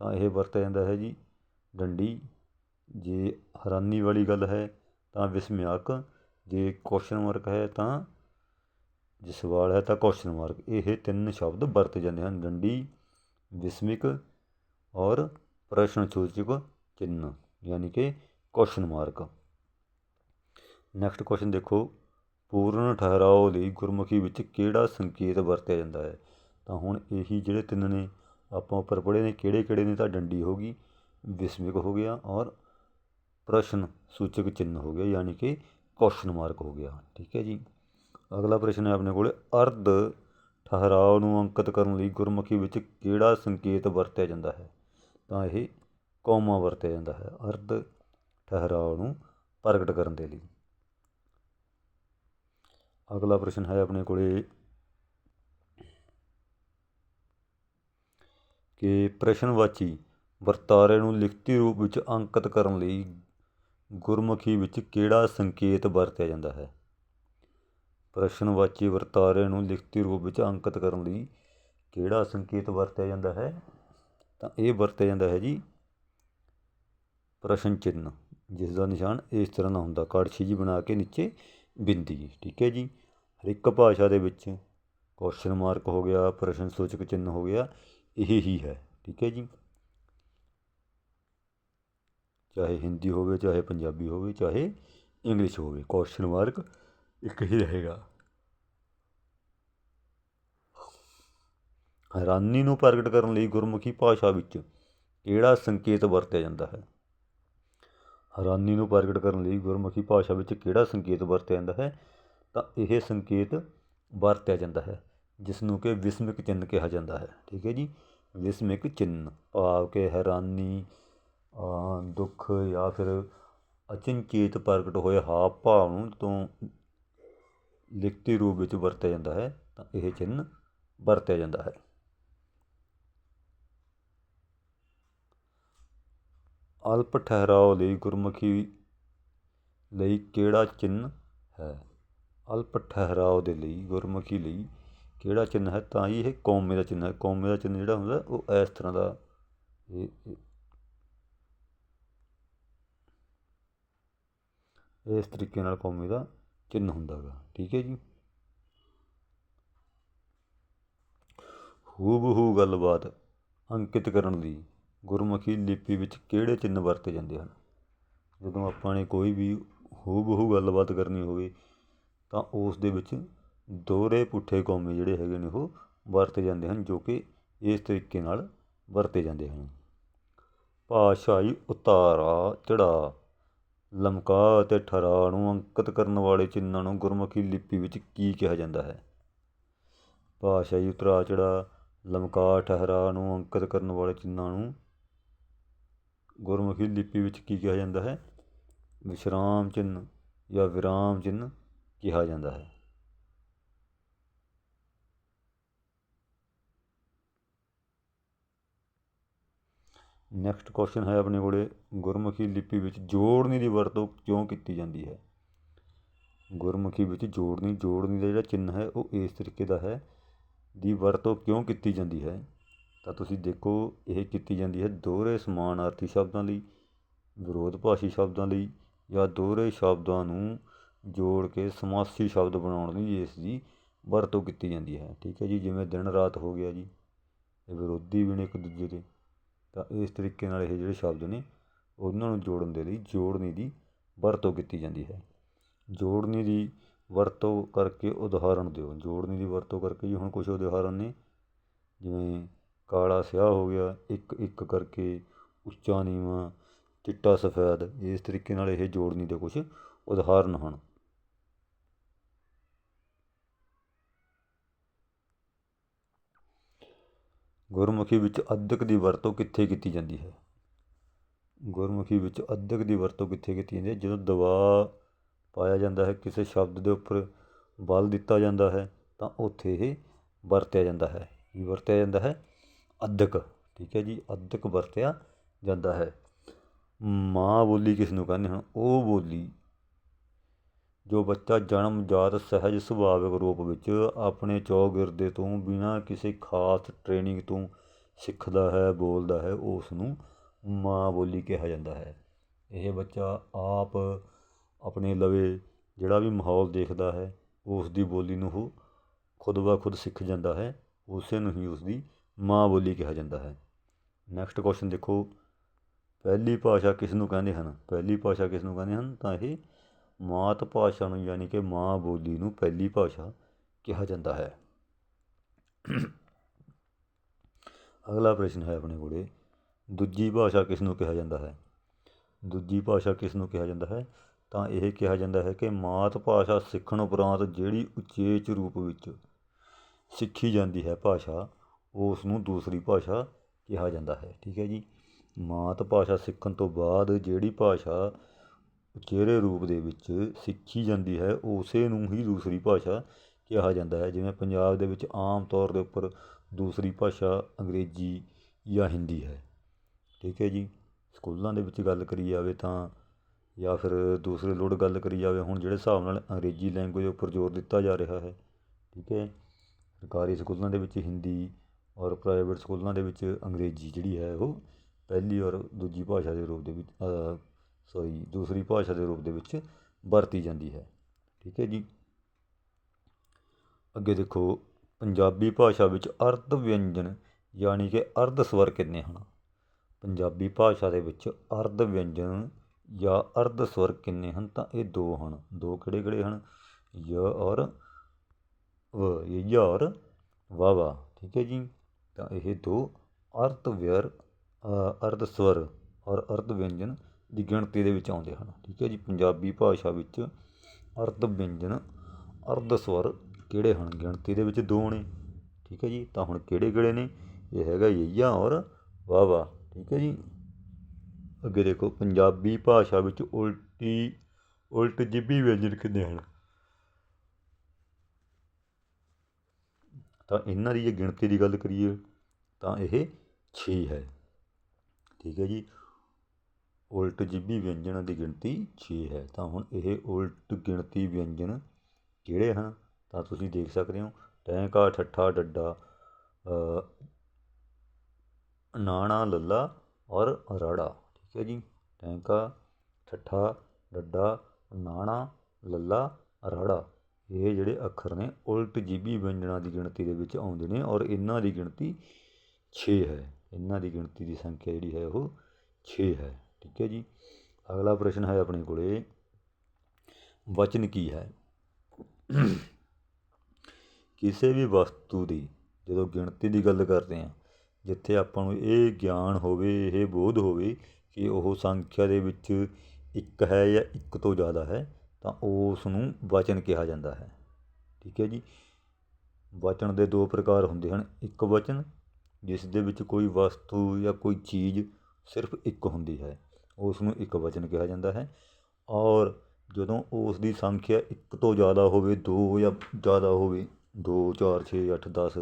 ਤਾਂ ਇਹ ਵਰਤਿਆ ਜਾਂਦਾ ਹੈ ਜੀ। ਡੰਡੀ ਜੇ ਹੈਰਾਨੀ ਵਾਲੀ ਗੱਲ ਹੈ ਤਾਂ ਵਿਸਮਿਆਕ। ਜੇ ਕੁਸ਼ਚਨ ਮਾਰਕ ਹੈ ਤਾਂ ਜੇ ਸਵਾਲ ਹੈ ਤਾਂ ਕੁਸ਼ਚਨ ਮਾਰਕ ਇਹ ਤਿੰਨ ਸ਼ਬਦ ਵਰਤੇ ਜਾਂਦੇ ਹਨ। ਡੰਡੀ, ਵਿਸਮਿਕ ਔਰ ਪ੍ਰਸ਼ਨ ਸੂਚਕ ਚਿੰਨ੍ਹ, ਯਾਨੀ ਕਿ ਕੁਸ਼ਚਨ ਮਾਰਕ ਨੈਕਸਟ ਕੁਐਸਚਨ ਦੇਖੋ। ਪੂਰਨ ਠਹਿਰਾਓ ਲਈ ਗੁਰਮੁਖੀ ਵਿੱਚ ਕਿਹੜਾ ਸੰਕੇਤ ਵਰਤਿਆ ਜਾਂਦਾ ਹੈ? ਤਾਂ ਹੁਣ ਇਹੀ ਜਿਹੜੇ ਤਿੰਨ ਨੇ ਆਪਾਂ ਉੱਪਰ ਪੜ੍ਹੇ ਨੇ, ਕਿਹੜੇ ਕਿਹੜੇ ਨੇ ਤਾਂ ਡੰਡੀ ਹੋ ਗਈ, ਵਿਸਮਿਕ ਹੋ ਗਿਆ ਔਰ ਪ੍ਰਸ਼ਨ ਸੂਚਕ ਚਿੰਨ੍ਹ ਹੋ ਗਿਆ, ਯਾਨੀ ਕਿ ਕੁਐਸਚਨ ਮਾਰਕ ਹੋ ਗਿਆ, ਠੀਕ ਹੈ ਜੀ। ਅਗਲਾ ਪ੍ਰਸ਼ਨ ਹੈ ਆਪਣੇ ਕੋਲ, ਅਰਧ ਠਹਿਰਾਓ ਨੂੰ ਅੰਕਿਤ ਕਰਨ ਲਈ ਗੁਰਮੁਖੀ ਵਿੱਚ ਕਿਹੜਾ ਸੰਕੇਤ ਵਰਤਿਆ ਜਾਂਦਾ ਹੈ? ਤਾਂ ਇਹ ਕੌਮਾ ਵਰਤਿਆ ਜਾਂਦਾ ਹੈ, ਅਰਧ ਠਹਿਰਾਓ ਨੂੰ ਪ੍ਰਗਟ ਕਰਨ ਦੇ ਲਈ। ਅਗਲਾ ਪ੍ਰਸ਼ਨ ਹੈ ਆਪਣੇ ਕੋਲੇ ਕਿ ਪ੍ਰਸ਼ਨਵਾਚੀ ਵਰਤਾਰੇ ਨੂੰ ਲਿਖਤੀ ਰੂਪ ਵਿੱਚ ਅੰਕਿਤ ਕਰਨ ਲਈ ਗੁਰਮੁਖੀ ਵਿੱਚ ਕਿਹੜਾ ਸੰਕੇਤ ਵਰਤਿਆ ਜਾਂਦਾ ਹੈ? ਪ੍ਰਸ਼ਨਵਾਚੀ ਵਰਤਾਰੇ ਨੂੰ ਲਿਖਤੀ ਰੂਪ ਵਿੱਚ ਅੰਕਿਤ ਕਰਨ ਲਈ ਕਿਹੜਾ ਸੰਕੇਤ ਵਰਤਿਆ ਜਾਂਦਾ ਹੈ? ਤਾਂ ਇਹ ਵਰਤਿਆ ਜਾਂਦਾ ਹੈ ਜੀ ਪ੍ਰਸ਼ਨ ਚਿੰਨ੍ਹ ਜਿਸ ਦਾ ਨਿਸ਼ਾਨ ਇਸ ਤਰ੍ਹਾਂ ਦਾ ਹੁੰਦਾ, ਕਾੜਛੀ ਜੀ ਬਣਾ ਕੇ ਨੀਚੇ ਬਿੰਦੀ, ਠੀਕ ਹੈ ਜੀ? ਹਰ ਇੱਕ ਭਾਸ਼ਾ ਦੇ ਵਿੱਚ ਕੁਐਸਚਨ ਮਾਰਕ ਹੋ ਗਿਆ ਪ੍ਰਸ਼ਨ ਸੂਚਕ ਚਿੰਨ੍ਹ ਹੋ ਗਿਆ ਇਹ ਹੀ ਹੈ, ਠੀਕ ਹੈ ਜੀ। ਚਾਹੇ ਹਿੰਦੀ ਹੋਵੇ, ਚਾਹੇ ਪੰਜਾਬੀ ਹੋਵੇ, ਚਾਹੇ ਇੰਗਲਿਸ਼ ਹੋਵੇ ਕੁਐਸਚਨ ਮਾਰਕ ਇੱਕ ਹੀ ਰਹੇਗਾ। ਹੈਰਾਨੀ ਨੂੰ ਪ੍ਰਗਟ ਕਰਨ ਲਈ ਗੁਰਮੁਖੀ ਭਾਸ਼ਾ ਵਿੱਚ ਕਿਹੜਾ ਸੰਕੇਤ ਵਰਤਿਆ ਜਾਂਦਾ ਹੈ? ਹੈਰਾਨੀ ਨੂੰ ਪ੍ਰਗਟ ਕਰਨ ਲਈ ਗੁਰਮੁਖੀ ਭਾਸ਼ਾ ਵਿੱਚ ਕਿਹੜਾ ਸੰਕੇਤ ਵਰਤਿਆ ਜਾਂਦਾ ਹੈ? ਤਾਂ ਇਹ ਸੰਕੇਤ ਵਰਤਿਆ ਜਾਂਦਾ ਹੈ। ਜਿਸ ਨੂੰ ਕਿ ਵਿਸਮਿਕ ਚਿੰਨ੍ਹ ਕਿਹਾ ਜਾਂਦਾ ਹੈ। ਠੀਕ ਹੈ ਜੀ? ਵਿਸਮਿਕ ਚਿੰਨ੍ਹ, ਭਾਵ ਕਿ ਹੈਰਾਨੀ ਦੁੱਖ ਜਾਂ ਫਿਰ ਅਚਨਚੇਤ ਪ੍ਰਗਟ ਹੋਏ ਹਾਵ ਭਾਵ ਨੂੰ ਤੋਂ ਲਿਖਤੀ ਰੂਪ ਵਿੱਚ ਵਰਤਿਆ ਜਾਂਦਾ ਹੈ, ਤਾਂ ਇਹ ਚਿੰਨ੍ਹ ਵਰਤਿਆ ਜਾਂਦਾ ਹੈ। ਅਲਪ ਠਹਿਰਾਓ ਲਈ ਗੁਰਮੁਖੀ ਲਈ ਕਿਹੜਾ ਚਿੰਨ੍ਹ ਹੈ? ਅਲਪ ਠਹਿਰਾਓ ਦੇ ਲਈ, ਗੁਰਮੁਖੀ ਲਈ ਕਿਹੜਾ ਚਿੰਨ੍ਹ ਹੈ? ਤਾਂ ਹੀ ਇਹ ਕੌਮੇ ਦਾ ਚਿੰਨ੍ਹ ਹੈ। ਕੌਮੇ ਦਾ ਚਿੰਨ੍ਹ ਜਿਹੜਾ ਹੁੰਦਾ, ਉਹ ਇਸ ਤਰ੍ਹਾਂ ਦਾ ਇਹ ਇਸ ਤਰੀਕੇ ਨਾਲ ਕੌਮੇ ਦਾ ਚਿੰਨ੍ਹ ਹੁੰਦਾ ਗਾ। ਠੀਕ ਹੈ ਜੀ? ਹੂਬਹੂ ਗੱਲਬਾਤ ਅੰਕਿਤ ਕਰਨ ਲਈ ਗੁਰਮੁਖੀ ਲਿਪੀ ਵਿੱਚ ਕਿਹੜੇ ਚਿੰਨ੍ਹ ਵਰਤੇ ਜਾਂਦੇ ਹਨ? ਜਦੋਂ ਆਪਾਂ ਨੇ ਕੋਈ ਵੀ ਹੂਬਹੂ ਗੱਲਬਾਤ ਕਰਨੀ ਹੋਵੇ, ਤਾਂ ਉਸ ਦੇ ਵਿੱਚ ਦੋਹਰੇ ਪੁੱਠੇ ਕੌਮੇ ਜਿਹੜੇ ਹੈਗੇ ਨੇ ਉਹ ਵਰਤੇ ਜਾਂਦੇ ਹਨ, ਜੋ ਕਿ ਇਸ ਤਰੀਕੇ ਨਾਲ ਵਰਤੇ ਜਾਂਦੇ ਹਨ। ਭਾਸ਼ਾਈ ਉਤਾਰਾ ਚੜਾ ਲਮਕਾ ਅਤੇ ਠਰਾ ਨੂੰ ਅੰਕਿਤ ਕਰਨ ਵਾਲੇ ਚਿੰਨ੍ਹਾਂ ਨੂੰ ਗੁਰਮੁਖੀ ਲਿਪੀ ਵਿੱਚ ਕੀ ਕਿਹਾ ਜਾਂਦਾ ਹੈ? ਭਾਸ਼ਾਈ ਉਤਰਾ ਚੜਾ ਲਮਕਾ ਠਹਿਰਾ ਨੂੰ ਅੰਕਿਤ ਕਰਨ ਵਾਲੇ ਚਿੰਨ੍ਹਾਂ ਨੂੰ ਗੁਰਮੁਖੀ ਲਿਪੀ ਵਿੱਚ ਕੀ ਕਿਹਾ ਜਾਂਦਾ ਹੈ? ਵਿਸ਼ਰਾਮ ਚਿੰਨ੍ਹ ਜਾਂ ਵਿਰਾਮ ਚਿੰਨ੍ਹ ਕਿਹਾ ਜਾਂਦਾ ਹੈ। ਨੈਕਸਟ ਕੁਐਸਚਨ ਹੈ ਆਪਣੇ ਕੋਲੇ, ਗੁਰਮੁਖੀ ਲਿਪੀ ਵਿੱਚ ਜੋੜਨੀ ਦੀ ਵਰਤੋਂ ਕਿਉਂ ਕੀਤੀ ਜਾਂਦੀ ਹੈ? ਗੁਰਮੁਖੀ ਵਿੱਚ ਜੋੜਨੀ ਜੋੜਨੀ ਦਾ ਜਿਹੜਾ ਚਿੰਨ੍ਹ ਹੈ, ਉਹ ਇਸ ਤਰੀਕੇ ਦਾ ਹੈ ਦੀ ਵਰਤੋਂ ਕਿਉਂ ਕੀਤੀ ਜਾਂਦੀ ਹੈ? ਤਾਂ ਤੁਸੀਂ ਦੇਖੋ, ਇਹ ਕੀਤੀ ਜਾਂਦੀ ਹੈ ਦੋਹਰੇ ਸਮਾਨਾਰਥੀ ਸ਼ਬਦਾਂ ਲਈ, ਵਿਰੋਧ ਭਾਸ਼ੀ ਸ਼ਬਦਾਂ ਲਈ ਜਾਂ ਦੋਹਰੇ ਸ਼ਬਦਾਂ ਨੂੰ ਜੋੜ ਕੇ ਸਮਾਸੀ ਸ਼ਬਦ ਬਣਾਉਣ ਲਈ ਇਸ ਦੀ ਵਰਤੋਂ ਕੀਤੀ ਜਾਂਦੀ ਹੈ। ਠੀਕ ਹੈ ਜੀ, ਜਿਵੇਂ ਦਿਨ ਰਾਤ ਹੋ ਗਿਆ ਜੀ, ਇਹ ਵਿਰੋਧੀ ਵੀ ਨੇ ਇੱਕ ਦੂਜੇ ਦੇ ਤਾਂ ਇਸ ਤਰੀਕੇ ਨਾਲ ਇਹ ਜਿਹੜੇ ਸ਼ਬਦ ਨੇ, ਉਹਨਾਂ ਨੂੰ ਜੋੜਨ ਦੇ ਲਈ ਜੋੜਨੀ ਦੀ ਵਰਤੋਂ ਕੀਤੀ ਜਾਂਦੀ ਹੈ। ਜੋੜਨੀ ਦੀ ਵਰਤੋਂ ਕਰਕੇ ਉਦਾਹਰਣ ਦਿਓ। ਜੋੜਨੀ ਦੀ ਵਰਤੋਂ ਕਰਕੇ ਜੀ ਹੁਣ ਕੁਝ ਉਦਾਹਰਣ ਨੇ। ਜਿਵੇਂ ਕਾਲਾ ਸਿਆਹ ਹੋ ਗਿਆ, ਇੱਕ ਇੱਕ ਕਰਕੇ ਉੱਚਾ ਨੀਵਾਂ, ਚਿੱਟਾ ਸਫੈਦ, ਇਸ ਤਰੀਕੇ ਨਾਲ ਇਹ ਜੋੜਨੀ ਦੇ ਕੁਝ ਉਦਾਹਰਣ ਹਨ। ਗੁਰਮੁਖੀ ਵਿੱਚ ਅਧਿਕ ਦੀ ਵਰਤੋਂ ਕਿੱਥੇ ਕੀਤੀ ਜਾਂਦੀ ਹੈ? ਗੁਰਮੁਖੀ ਵਿੱਚ ਅਧਿਕ ਦੀ ਵਰਤੋਂ ਕਿੱਥੇ ਕੀਤੀ ਜਾਂਦੀ ਹੈ? ਜਦੋਂ ਦਬਾਅ ਪਾਇਆ ਜਾਂਦਾ ਹੈ, ਕਿਸੇ ਸ਼ਬਦ ਦੇ ਉੱਪਰ ਬਲ ਦਿੱਤਾ ਜਾਂਦਾ ਹੈ, ਤਾਂ ਉੱਥੇ ਇਹ ਵਰਤਿਆ ਜਾਂਦਾ ਹੈ। ਕੀ ਵਰਤਿਆ ਜਾਂਦਾ ਹੈ? ਅਧਿਕ ਠੀਕ ਹੈ ਜੀ ਅਧਿਕ ਵਰਤਿਆ ਜਾਂਦਾ ਹੈ। ਮਾਂ ਬੋਲੀ ਕਿਸ ਨੂੰ ਕਹਿੰਦੇ ਹਨ? ਉਹ ਬੋਲੀ ਜੋ ਬੱਚਾ ਜਨਮ ਜਾਤ ਸਹਿਜ ਸੁਭਾਵਿਕ ਰੂਪ ਵਿੱਚ ਆਪਣੇ ਚੌਗਿਰਦੇ ਤੋਂ ਬਿਨਾਂ ਕਿਸੇ ਖਾਸ ਟ੍ਰੇਨਿੰਗ ਤੋਂ ਸਿੱਖਦਾ ਹੈ, ਬੋਲਦਾ ਹੈ ਉਸ ਨੂੰ ਮਾਂ ਬੋਲੀ ਕਿਹਾ ਜਾਂਦਾ ਹੈ। ਇਹ ਬੱਚਾ ਆਪ ਆਪਣੇ ਲਵੇ ਜਿਹੜਾ ਵੀ ਮਾਹੌਲ ਦੇਖਦਾ ਹੈ ਉਸ ਦੀ ਬੋਲੀ ਨੂੰ ਉਹ ਖੁਦ ਬ ਖੁਦ ਸਿੱਖ ਜਾਂਦਾ ਹੈ, ਉਸੇ ਨੂੰ ਹੀ ਉਸ ਦੀ ਮਾਂ ਬੋਲੀ ਕਿਹਾ ਜਾਂਦਾ ਹੈ। ਨੈਕਸਟ ਕੁਐਸਚਨ ਦੇਖੋ। ਪਹਿਲੀ ਭਾਸ਼ਾ ਕਿਸ ਨੂੰ ਕਹਿੰਦੇ ਹਨ? ਪਹਿਲੀ ਭਾਸ਼ਾ ਕਿਸ ਨੂੰ ਕਹਿੰਦੇ ਹਨ? ਤਾਂ ਇਹ ਮਾਤ ਭਾਸ਼ਾ ਨੂੰ ਯਾਨੀ ਕਿ ਮਾਂ ਬੋਲੀ ਨੂੰ ਪਹਿਲੀ ਭਾਸ਼ਾ ਕਿਹਾ ਜਾਂਦਾ ਹੈ। ਅਗਲਾ ਪ੍ਰਸ਼ਨ ਹੈ ਆਪਣੇ ਕੋਲੇ। ਦੂਜੀ ਭਾਸ਼ਾ ਕਿਸ ਨੂੰ ਕਿਹਾ ਜਾਂਦਾ ਹੈ? ਦੂਜੀ ਭਾਸ਼ਾ ਕਿਸ ਨੂੰ ਕਿਹਾ ਜਾਂਦਾ ਹੈ? ਤਾਂ ਇਹ ਕਿਹਾ ਜਾਂਦਾ ਹੈ ਕਿ ਮਾਤ ਭਾਸ਼ਾ ਸਿੱਖਣ ਉਪਰੰਤ ਜਿਹੜੀ ਉਚੇਚ ਰੂਪ ਵਿੱਚ ਸਿੱਖੀ ਜਾਂਦੀ ਹੈ ਭਾਸ਼ਾ, ਉਸ ਨੂੰ ਦੂਸਰੀ ਭਾਸ਼ਾ ਕਿਹਾ ਜਾਂਦਾ ਹੈ। ਠੀਕ ਹੈ ਜੀ? ਮਾਤ ਭਾਸ਼ਾ ਸਿੱਖਣ ਤੋਂ ਬਾਅਦ ਜਿਹੜੀ ਭਾਸ਼ਾ ਉਚੇਰੇ ਰੂਪ ਦੇ ਵਿੱਚ ਸਿੱਖੀ ਜਾਂਦੀ ਹੈ, ਉਸੇ ਨੂੰ ਹੀ ਦੂਸਰੀ ਭਾਸ਼ਾ ਕਿਹਾ ਜਾਂਦਾ ਹੈ। ਜਿਵੇਂ ਪੰਜਾਬ ਦੇ ਵਿੱਚ ਆਮ ਤੌਰ ਦੇ ਉੱਪਰ ਦੂਸਰੀ ਭਾਸ਼ਾ ਅੰਗਰੇਜ਼ੀ ਜਾਂ ਹਿੰਦੀ ਹੈ। ਠੀਕ ਹੈ ਜੀ। ਸਕੂਲਾਂ ਦੇ ਵਿੱਚ ਗੱਲ ਕਰੀ ਜਾਵੇ ਤਾਂ, ਜਾਂ ਫਿਰ ਦੂਸਰੇ ਲੋੜ ਗੱਲ ਕਰੀ ਜਾਵੇ, ਹੁਣ ਜਿਹੜੇ ਹਿਸਾਬ ਨਾਲ ਅੰਗਰੇਜ਼ੀ ਲੈਂਗੁਏਜ ਉੱਪਰ ਜ਼ੋਰ ਦਿੱਤਾ ਜਾ ਰਿਹਾ ਹੈ। ਠੀਕ ਹੈ। ਸਰਕਾਰੀ ਸਕੂਲਾਂ ਦੇ ਵਿੱਚ ਹਿੰਦੀ ਔਰ ਪ੍ਰਾਈਵੇਟ ਸਕੂਲਾਂ ਦੇ ਵਿੱਚ ਅੰਗਰੇਜ਼ੀ ਜਿਹੜੀ ਹੈ, ਉਹ ਪਹਿਲੀ ਔਰ ਦੂਜੀ ਭਾਸ਼ਾ ਦੇ ਰੂਪ ਦੇ ਵਿੱਚ ਸੋਈ ਦੂਸਰੀ ਭਾਸ਼ਾ ਦੇ ਰੂਪ ਦੇ ਵਿੱਚ ਵਰਤੀ ਜਾਂਦੀ ਹੈ। ਠੀਕ ਹੈ ਜੀ। ਅੱਗੇ ਦੇਖੋ, ਪੰਜਾਬੀ ਭਾਸ਼ਾ ਵਿੱਚ ਅਰਧ ਵਿਅੰਜਨ ਯਾਨੀ ਕਿ ਅਰਧ ਸਵਰ ਕਿੰਨੇ ਹਨ? ਪੰਜਾਬੀ ਭਾਸ਼ਾ ਦੇ ਵਿੱਚ ਅਰਧ ਵਿਅੰਜਨ ਜਾਂ ਅਰਧ ਸਵਰ ਕਿੰਨੇ ਹਨ ਤਾਂ ਇਹ ਦੋ ਹਨ। ਦੋ ਕਿਹੜੇ ਕਿਹੜੇ ਹਨ? य ਔਰ ਵ। ਇਹ ਔਰ ਵਾ ਵਾ। ਠੀਕ ਹੈ ਜੀ। ਤਾਂ ਇਹ ਦੋ ਅਰਧ ਵਿਅਰ ਅਰਧ ਸਵਰ ਔਰ ਅਰਧ ਵਿਅੰਜਨ ਦੀ ਗਿਣਤੀ ਦੇ ਵਿੱਚ ਆਉਂਦੇ ਹਨ। ਠੀਕ ਹੈ ਜੀ, ਪੰਜਾਬੀ ਭਾਸ਼ਾ ਵਿੱਚ ਅਰਧ ਵਿਅੰਜਨ ਅਰਧ ਸਵਰ ਕਿਹੜੇ ਹਨ? ਗਿਣਤੀ ਦੇ ਵਿੱਚ ਦੋ ਨੇ। ਠੀਕ ਹੈ ਜੀ, ਤਾਂ ਹੁਣ ਕਿਹੜੇ ਕਿਹੜੇ ਨੇ? ਇਹ ਹੈਗਾ ਯਈਆ ਔਰ ਵਾ ਵਾ ਠੀਕ ਹੈ ਜੀ। ਅੱਗੇ ਦੇਖੋ, ਪੰਜਾਬੀ ਭਾਸ਼ਾ ਵਿੱਚ ਉਲਟੀ, ਉਲਟ ਜਿੱਬੀ ਵਿਅੰਜਨ ਕਿੰਨੇ ਹਨ? ਤਾਂ ਇਹਨਾਂ ਦੀ ਜੇ ਗਿਣਤੀ ਦੀ ਗੱਲ ਕਰੀਏ, ਤਾਂ ਇਹ 6 ਹੈ। ਠੀਕ ਹੈ ਜੀ। ਉਲਟ ਜੀਬੀ ਵਿਅੰਜਨਾਂ ਦੀ ਗਿਣਤੀ 6 ਹੈ। ਤਾਂ ਹੁਣ ਇਹ ਉਲਟ ਗਿਣਤੀ ਵਿਅੰਜਨ ਕਿਹੜੇ ਹਨ? ਤਾਂ ਤੁਸੀਂ ਦੇਖ ਸਕਦੇ ਹੋ, ਟੈਂਕਾ, ਠੱਠਾ, ਡੱਡਾ ਨਾਣਾ, ਲੱਲਾ ਔਰ ਰਾੜਾ। ਠੀਕ ਹੈ ਜੀ। ਟੈਂਕਾ, ਠੱਠਾ, ਡੱਡਾ, ਨਾਣਾ, ਲੱਲਾ, ਰਾੜਾ। ਇਹ ਜਿਹੜੇ ਅੱਖਰ ਨੇ, ਉਲਟ ਜੀਬੀ ਵਿਅੰਜਨਾਂ ਦੀ ਗਿਣਤੀ ਦੇ ਵਿੱਚ ਆਉਂਦੇ ਨੇ ਔਰ ਇਹਨਾਂ ਦੀ ਗਿਣਤੀ 6 ਹੈ। ਇਹਨਾਂ ਦੀ ਗਿਣਤੀ ਦੀ ਸੰਖਿਆ ਜਿਹੜੀ ਹੈ ਉਹ 6 ਹੈ। ਠੀਕ ਹੈ ਜੀ। ਅਗਲਾ ਪ੍ਰਸ਼ਨ ਹੈ ਆਪਣੇ ਕੋਲੇ। ਵਚਨ ਕੀ ਹੈ? ਕਿਸੇ ਵੀ ਵਸਤੂ ਦੀ ਜਦੋਂ ਗਿਣਤੀ ਦੀ ਗੱਲ ਕਰਦੇ ਹਾਂ, ਜਿੱਥੇ ਆਪਾਂ ਨੂੰ ਇਹ ਗਿਆਨ ਹੋਵੇ, ਇਹ ਬੋਧ ਹੋਵੇ ਕਿ ਉਹ ਸੰਖਿਆ ਦੇ ਵਿੱਚ ਇੱਕ ਹੈ ਜਾਂ ਇੱਕ ਤੋਂ ਜ਼ਿਆਦਾ ਹੈ, ਤਾਂ ਉਸ ਨੂੰ ਵਚਨ ਕਿਹਾ ਜਾਂਦਾ ਹੈ। ਠੀਕ ਹੈ ਜੀ। ਵਚਨ ਦੇ ਦੋ ਪ੍ਰਕਾਰ ਹੁੰਦੇ ਹਨ। ਇੱਕ ਵਚਨ, ਜਿਸ ਦੇ ਵਿੱਚ ਕੋਈ ਵਸਤੂ ਜਾਂ ਕੋਈ ਚੀਜ਼ ਸਿਰਫ ਇੱਕ ਹੁੰਦੀ ਹੈ। ਉਸ ਨੂੰ ਇੱਕ ਵਚਨ ਕਿਹਾ ਜਾਂਦਾ ਹੈ। ਔਰ ਜਦੋਂ ਉਸ ਦੀ ਸੰਖਿਆ ਇੱਕ ਤੋਂ ਜ਼ਿਆਦਾ ਹੋਵੇ, ਦੋ ਜਾਂ ਜ਼ਿਆਦਾ ਹੋਵੇ, ਦੋ, ਚਾਰ, ਛੇ, ਅੱਠ, ਦਸ,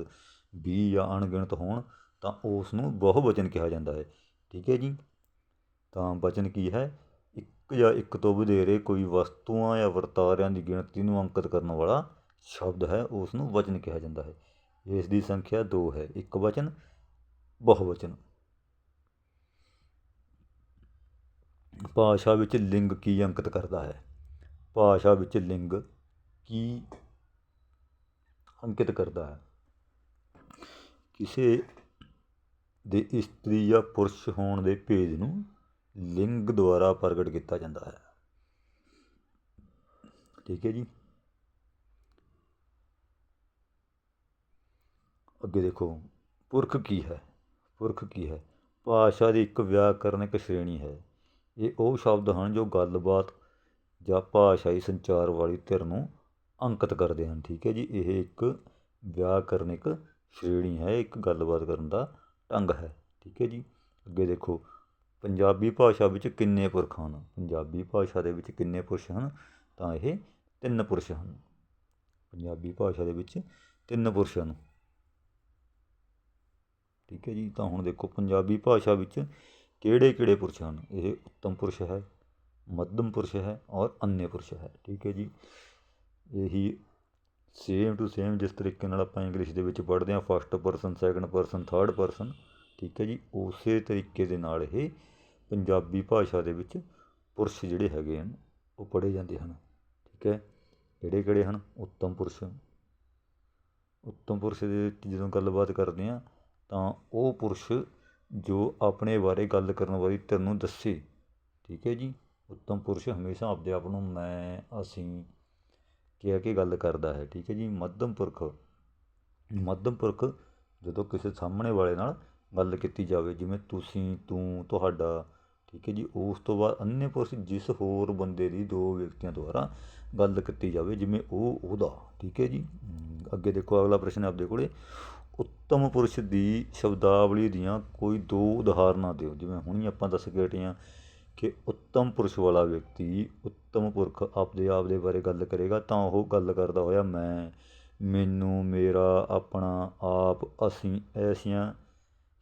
ਵੀਹ ਜਾਂ ਅਣਗਿਣਤ ਹੋਣ, ਤਾਂ ਉਸ ਨੂੰ ਬਹੁਵਚਨ ਕਿਹਾ ਜਾਂਦਾ ਹੈ। ਠੀਕ ਹੈ ਜੀ? ਤਾਂ ਵਚਨ ਕੀ ਹੈ? ਇੱਕ ਜਾਂ ਇੱਕ ਤੋਂ ਵਧੇਰੇ ਕੋਈ ਵਸਤੂਆਂ ਜਾਂ ਵਰਤਾਰਿਆਂ ਦੀ ਗਿਣਤੀ ਨੂੰ ਅੰਕਿਤ ਕਰਨ ਵਾਲਾ ਸ਼ਬਦ ਹੈ ਉਸ ਨੂੰ ਵਚਨ ਕਿਹਾ ਜਾਂਦਾ ਹੈ। ਇਸ ਦੀ ਸੰਖਿਆ ਦੋ ਹੈ। ਇੱਕ ਵਚਨ, ਬਹੁਵਚਨ। ਭਾਸ਼ਾ ਵਿੱਚ ਲਿੰਗ ਕੀ ਅੰਕਿਤ ਕਰਦਾ ਹੈ? ਭਾਸ਼ਾ ਵਿੱਚ ਲਿੰਗ ਕੀ ਅੰਕਿਤ ਕਰਦਾ ਹੈ? ਕਿਸੇ ਦੇ ਇਸਤਰੀ ਜਾਂ ਪੁਰਸ਼ ਹੋਣ ਦੇ ਭੇਦ ਨੂੰ ਲਿੰਗ ਦੁਆਰਾ ਪ੍ਰਗਟ ਕੀਤਾ ਜਾਂਦਾ ਹੈ। ਠੀਕ ਹੈ ਜੀ। ਅੱਗੇ ਦੇਖੋ, ਪੁਰਖ ਕੀ ਹੈ? ਪੁਰਖ ਕੀ ਹੈ? ਭਾਸ਼ਾ ਦੀ ਇੱਕ ਵਿਆਕਰਨਿਕ ਸ਼੍ਰੇਣੀ ਹੈ। ਇਹ ਉਹ ਸ਼ਬਦ ਹਨ ਜੋ ਗੱਲਬਾਤ ਜਾਂ ਭਾਸ਼ਾਈ ਸੰਚਾਰ ਵਾਲੀ ਧਿਰ ਨੂੰ ਅੰਕਿਤ ਕਰਦੇ ਹਨ। ਠੀਕ ਹੈ ਜੀ, ਇਹ ਇੱਕ ਵਿਆਕਰਨਿਕ ਸ਼੍ਰੇਣੀ ਹੈ, ਇੱਕ ਗੱਲਬਾਤ ਕਰਨ ਦਾ ਢੰਗ ਹੈ। ਠੀਕ ਹੈ ਜੀ, ਅੱਗੇ ਦੇਖੋ, ਪੰਜਾਬੀ ਭਾਸ਼ਾ ਵਿੱਚ ਕਿੰਨੇ ਪੁਰਖ ਹਨ? ਪੰਜਾਬੀ ਭਾਸ਼ਾ ਦੇ ਵਿੱਚ ਕਿੰਨੇ ਪੁਰਸ਼ ਹਨ? ਤਾਂ ਇਹ ਤਿੰਨ ਪੁਰਸ਼ ਹਨ। ਪੰਜਾਬੀ ਭਾਸ਼ਾ ਦੇ ਵਿੱਚ ਤਿੰਨ ਪੁਰਸ਼ ਹਨ। ਠੀਕ ਹੈ ਜੀ, ਤਾਂ ਹੁਣ ਦੇਖੋ, ਪੰਜਾਬੀ ਭਾਸ਼ਾ ਵਿੱਚ ਕਿਹੜੇ ਕਿਹੜੇ ਪੁਰਸ਼ ਹਨ? ਇਹ ਉੱਤਮ ਪੁਰਸ਼ ਹੈ, ਮੱਧਮ ਪੁਰਸ਼ ਹੈ ਔਰ ਅੰਨੇ ਪੁਰਸ਼ ਹੈ। ਠੀਕ ਹੈ ਜੀ। ਇਹੀ ਸੇਮ ਟੂ ਸੇਮ ਜਿਸ ਤਰੀਕੇ ਨਾਲ ਆਪਾਂ ਇੰਗਲਿਸ਼ ਦੇ ਵਿੱਚ ਪੜ੍ਹਦੇ ਹਾਂ first person second person third person ਠੀਕ ਹੈ ਜੀ, ਉਸੇ ਤਰੀਕੇ ਦੇ ਨਾਲ ਇਹ ਪੰਜਾਬੀ ਭਾਸ਼ਾ ਦੇ ਵਿੱਚ ਪੁਰਸ਼ ਜਿਹੜੇ ਹੈਗੇ ਹਨ, ਉਹ ਪੜ੍ਹੇ ਜਾਂਦੇ ਹਨ। ਠੀਕ ਹੈ। ਕਿਹੜੇ ਕਿਹੜੇ ਹਨ? ਉੱਤਮ ਪੁਰਸ਼। ਉੱਤਮ ਪੁਰਸ਼ ਦੇ ਵਿੱਚ ਜਦੋਂ ਗੱਲਬਾਤ ਕਰਦੇ ਹਾਂ, ਤਾਂ ਉਹ ਪੁਰਸ਼ ਜੋ ਆਪਣੇ ਬਾਰੇ ਗੱਲ ਕਰਨ ਵਾਲੀ ਤੈਨੂੰ ਦੱਸੇ, ਠੀਕ ਹੈ ਜੀ? ਉੱਤਮ ਪੁਰਸ਼ ਹਮੇਸ਼ਾ ਆਪਦੇ ਆਪ ਨੂੰ ਮੈਂ, ਅਸੀਂ ਕਹਿ ਕੇ ਗੱਲ ਕਰਦਾ ਹੈ, ਠੀਕ ਹੈ ਜੀ? ਮੱਧਮ ਪੁਰਖ ਮੱਧਮ ਪੁਰਖ ਜਦੋਂ ਕਿਸੇ ਸਾਹਮਣੇ ਵਾਲੇ ਨਾਲ ਗੱਲ ਕੀਤੀ ਜਾਵੇ, ਜਿਵੇਂ ਤੁਸੀਂ, ਤੂੰ, ਤੁਹਾਡਾ, ਠੀਕ ਹੈ ਜੀ? ਉਸ ਤੋਂ ਬਾਅਦ ਅੰਨੇ ਪੁਰਸ਼ ਜਿਸ ਹੋਰ ਬੰਦੇ ਦੀ ਦੋ ਵਿਅਕਤੀਆਂ ਦੁਆਰਾ ਗੱਲ ਕੀਤੀ ਜਾਵੇ, ਜਿਵੇਂ ਉਹ ਉਹਦਾ, ਠੀਕ ਹੈ ਜੀ? ਅੱਗੇ ਦੇਖੋ ਅਗਲਾ ਪ੍ਰਸ਼ਨ ਆਪਦੇ ਕੋਲੇ। ਉੱਤਮ ਪੁਰਸ਼ ਦੀ ਸ਼ਬਦਾਵਲੀ ਦੀਆਂ ਕੋਈ ਦੋ ਉਦਾਹਰਨਾਂ ਦਿਓ। ਜਿਵੇਂ ਹੁਣੀ ਆਪਾਂ ਦੱਸ ਕੇ ਹਟੇ ਹਾਂ ਕਿ ਉੱਤਮ ਪੁਰਸ਼ ਵਾਲਾ ਵਿਅਕਤੀ ਉੱਤਮ ਪੁਰਖ ਆਪਦੇ ਆਪ ਦੇ ਬਾਰੇ ਗੱਲ ਕਰੇਗਾ ਤਾਂ ਉਹ ਗੱਲ ਕਰਦਾ ਹੋਇਆ, ਮੈਂ, ਮੈਨੂੰ, ਮੇਰਾ, ਆਪਣਾ, ਆਪ, ਅਸੀਂ ਐਸੀਆਂ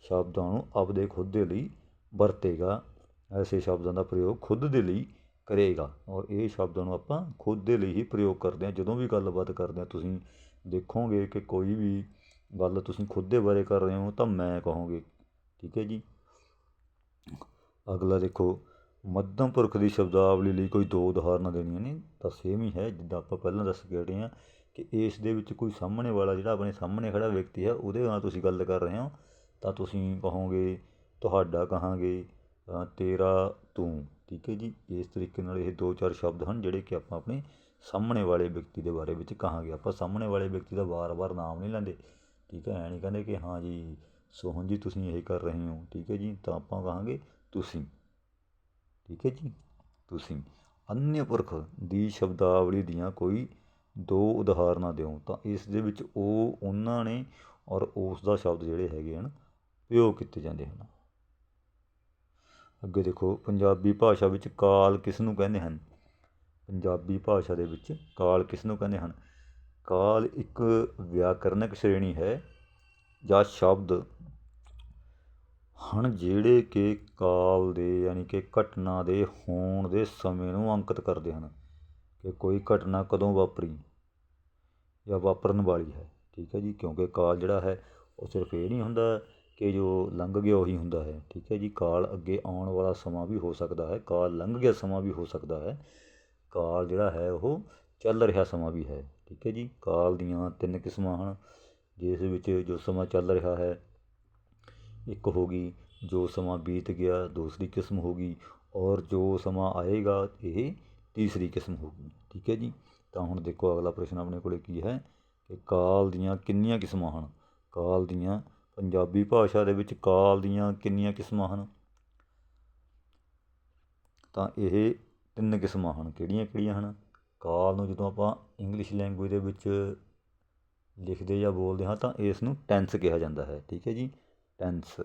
ਸ਼ਬਦਾਂ ਨੂੰ ਆਪਦੇ ਖੁਦ ਦੇ ਲਈ ਵਰਤੇਗਾ, ਐਸੇ ਸ਼ਬਦਾਂ ਦਾ ਪ੍ਰਯੋਗ ਖੁਦ ਦੇ ਲਈ ਕਰੇਗਾ। ਔਰ ਇਹ ਸ਼ਬਦਾਂ ਨੂੰ ਆਪਾਂ ਖੁਦ ਦੇ ਲਈ ਹੀ ਪ੍ਰਯੋਗ ਕਰਦੇ ਹਾਂ। ਜਦੋਂ ਵੀ ਗੱਲਬਾਤ ਕਰਦੇ ਹਾਂ, ਤੁਸੀਂ ਦੇਖੋਗੇ ਕਿ ਕੋਈ ਵੀ ਗੱਲ ਤੁਸੀਂ ਖੁਦ ਦੇ ਬਾਰੇ ਕਰ ਰਹੇ ਹੋ ਤਾਂ ਮੈਂ ਕਹੋਗੇ। ਠੀਕ ਹੈ ਜੀ। ਅਗਲਾ ਦੇਖੋ, ਮੱਧਮ ਪੁਰਖ ਦੀ ਸ਼ਬਦਾਵਲੀ ਲਈ ਕੋਈ ਦੋ ਉਦਾਹਰਨਾਂ ਦੇਣੀਆਂ ਨੇ। ਤਾਂ ਸੇਮ ਹੀ ਹੈ, ਜਿੱਦਾਂ ਆਪਾਂ ਪਹਿਲਾਂ ਦੱਸ ਕੇ ਹਟੇ ਹਾਂ ਕਿ ਇਸ ਦੇ ਵਿੱਚ ਕੋਈ ਸਾਹਮਣੇ ਵਾਲਾ ਜਿਹੜਾ ਆਪਣੇ ਸਾਹਮਣੇ ਖੜਾ ਵਿਅਕਤੀ ਹੈ, ਉਹਦੇ ਨਾਲ ਤੁਸੀਂ ਗੱਲ ਕਰ ਰਹੇ ਹੋ। ਤਾਂ ਤੁਸੀਂ ਕਹੋਗੇ, ਤੁਹਾਡਾ ਕਹਾਂਗੇ ਤੇਰਾ ਤੂੰ। ਠੀਕ ਹੈ ਜੀ। ਇਸ ਤਰੀਕੇ ਨਾਲ ਇਹ ਦੋ ਚਾਰ ਸ਼ਬਦ ਹਨ ਜਿਹੜੇ ਕਿ ਆਪਾਂ ਆਪਣੇ ਸਾਹਮਣੇ ਵਾਲੇ ਵਿਅਕਤੀ ਦੇ ਬਾਰੇ ਵਿੱਚ ਕਹਾਂਗੇ। ਆਪਾਂ ਸਾਹਮਣੇ ਵਾਲੇ ਵਿਅਕਤੀ ਦਾ ਵਾਰ-ਵਾਰ ਨਾਮ ਨਹੀਂ ਲੈਂਦੇ। ਠੀਕ ਹੈ? ਐ ਨਹੀਂ ਕਹਿੰਦੇ ਕਿ ਹਾਂ ਜੀ ਸੋਹਨ ਜੀ ਤੁਸੀਂ ਇਹ ਕਰ ਰਹੇ ਹੋ, ਠੀਕ ਹੈ ਜੀ? ਤਾਂ ਆਪਾਂ ਕਹਾਂਗੇ ਤੁਸੀਂ। ਠੀਕ ਹੈ ਜੀ? ਤੁਸੀਂ। ਅੰਨ੍ਯ ਪੁਰਖ ਦੀ ਸ਼ਬਦਾਵਲੀ ਦੀਆਂ ਕੋਈ ਦੋ ਉਦਾਹਰਨਾਂ ਦਿਓ। ਤਾਂ ਇਸ ਦੇ ਵਿੱਚ ਉਹ ਉਹਨਾਂ ਨੇ ਔਰ ਉਸ ਦਾ ਸ਼ਬਦ ਜਿਹੜੇ ਹੈਗੇ ਹਨ, ਪ੍ਰਯੋਗ ਕੀਤੇ ਜਾਂਦੇ ਹਨ। ਅੱਗੇ ਦੇਖੋ, ਪੰਜਾਬੀ ਭਾਸ਼ਾ ਵਿੱਚ ਕਾਲ ਕਿਸ ਨੂੰ ਕਹਿੰਦੇ ਹਨ? ਪੰਜਾਬੀ ਭਾਸ਼ਾ ਦੇ ਵਿੱਚ ਕਾਲ ਕਿਸ ਨੂੰ ਕਹਿੰਦੇ ਹਨ? ਕਾਲ ਇੱਕ ਵਿਆਕਰਨਿਕ ਸ਼੍ਰੇਣੀ ਹੈ ਜਾਂ ਸ਼ਬਦ। ਹਨ ਜਿਹੜੇ ਕਿ ਕਾਲ ਦੇ ਯਾਨੀ ਕਿ ਘਟਨਾ ਦੇ ਹੋਣ ਦੇ ਸਮੇਂ ਨੂੰ ਅੰਕਿਤ ਕਰਦੇ ਹਨ ਕਿ ਕੋਈ ਘਟਨਾ ਕਦੋਂ ਵਾਪਰੀ ਜਾਂ ਵਾਪਰਨ ਵਾਲੀ ਹੈ। ਠੀਕ ਹੈ ਜੀ, ਕਿਉਂਕਿ ਕਾਲ ਜਿਹੜਾ ਹੈ ਉਹ ਸਿਰਫ ਇਹ ਨਹੀਂ ਹੁੰਦਾ ਕਿ ਜੋ ਲੰਘ ਗਿਆ ਉਹੀ ਹੁੰਦਾ ਹੈ। ਠੀਕ ਹੈ ਜੀ, ਕਾਲ ਅੱਗੇ ਆਉਣ ਵਾਲਾ ਸਮਾਂ ਵੀ ਹੋ ਸਕਦਾ ਹੈ, ਕਾਲ ਲੰਘ ਗਿਆ ਸਮਾਂ ਵੀ ਹੋ ਸਕਦਾ ਹੈ, ਕਾਲ ਜਿਹੜਾ ਹੈ ਉਹ ਚੱਲ ਰਿਹਾ ਸਮਾਂ ਵੀ ਹੈ। ਠੀਕ ਹੈ ਜੀ, ਕਾਲ ਦੀਆਂ ਤਿੰਨ ਕਿਸਮਾਂ ਹਨ। ਜਿਸ ਵਿੱਚ ਜੋ ਸਮਾਂ ਚੱਲ ਰਿਹਾ ਹੈ, ਇੱਕ ਹੋ ਗਈ, ਜੋ ਸਮਾਂ ਬੀਤ ਗਿਆ, ਦੂਸਰੀ ਕਿਸਮ ਹੋ ਗਈ ਔਰ ਜੋ ਸਮਾਂ ਆਏਗਾ, ਇਹ ਤੀਸਰੀ ਕਿਸਮ ਹੋ ਗਈ। ਠੀਕ ਹੈ ਜੀ, ਤਾਂ ਹੁਣ ਦੇਖੋ ਅਗਲਾ ਪ੍ਰਸ਼ਨ ਆਪਣੇ ਕੋਲੇ ਕੀ ਹੈ ਕਿ ਕਾਲ ਦੀਆਂ ਕਿੰਨੀਆਂ ਕਿਸਮਾਂ ਹਨ? ਕਾਲ ਦੀਆਂ ਪੰਜਾਬੀ ਭਾਸ਼ਾ ਦੇ ਵਿੱਚ ਕਾਲ ਦੀਆਂ ਕਿੰਨੀਆਂ ਕਿਸਮਾਂ ਹਨ? ਤਾਂ ਇਹ ਤਿੰਨ ਕਿਸਮਾਂ ਹਨ। ਕਿਹੜੀਆਂ ਕਿਹੜੀਆਂ ਹਨ? ਕਾਲ ਨੂੰ ਜਦੋਂ ਆਪਾਂ ਇੰਗਲਿਸ਼ ਲੈਂਗੁਏਜ ਦੇ ਵਿੱਚ ਲਿਖਦੇ ਜਾਂ ਬੋਲਦੇ ਹਾਂ ਤਾਂ ਇਸ ਨੂੰ ਟੈਂਸ ਕਿਹਾ ਜਾਂਦਾ ਹੈ, ਠੀਕ ਹੈ ਜੀ? ਟੈਂਸ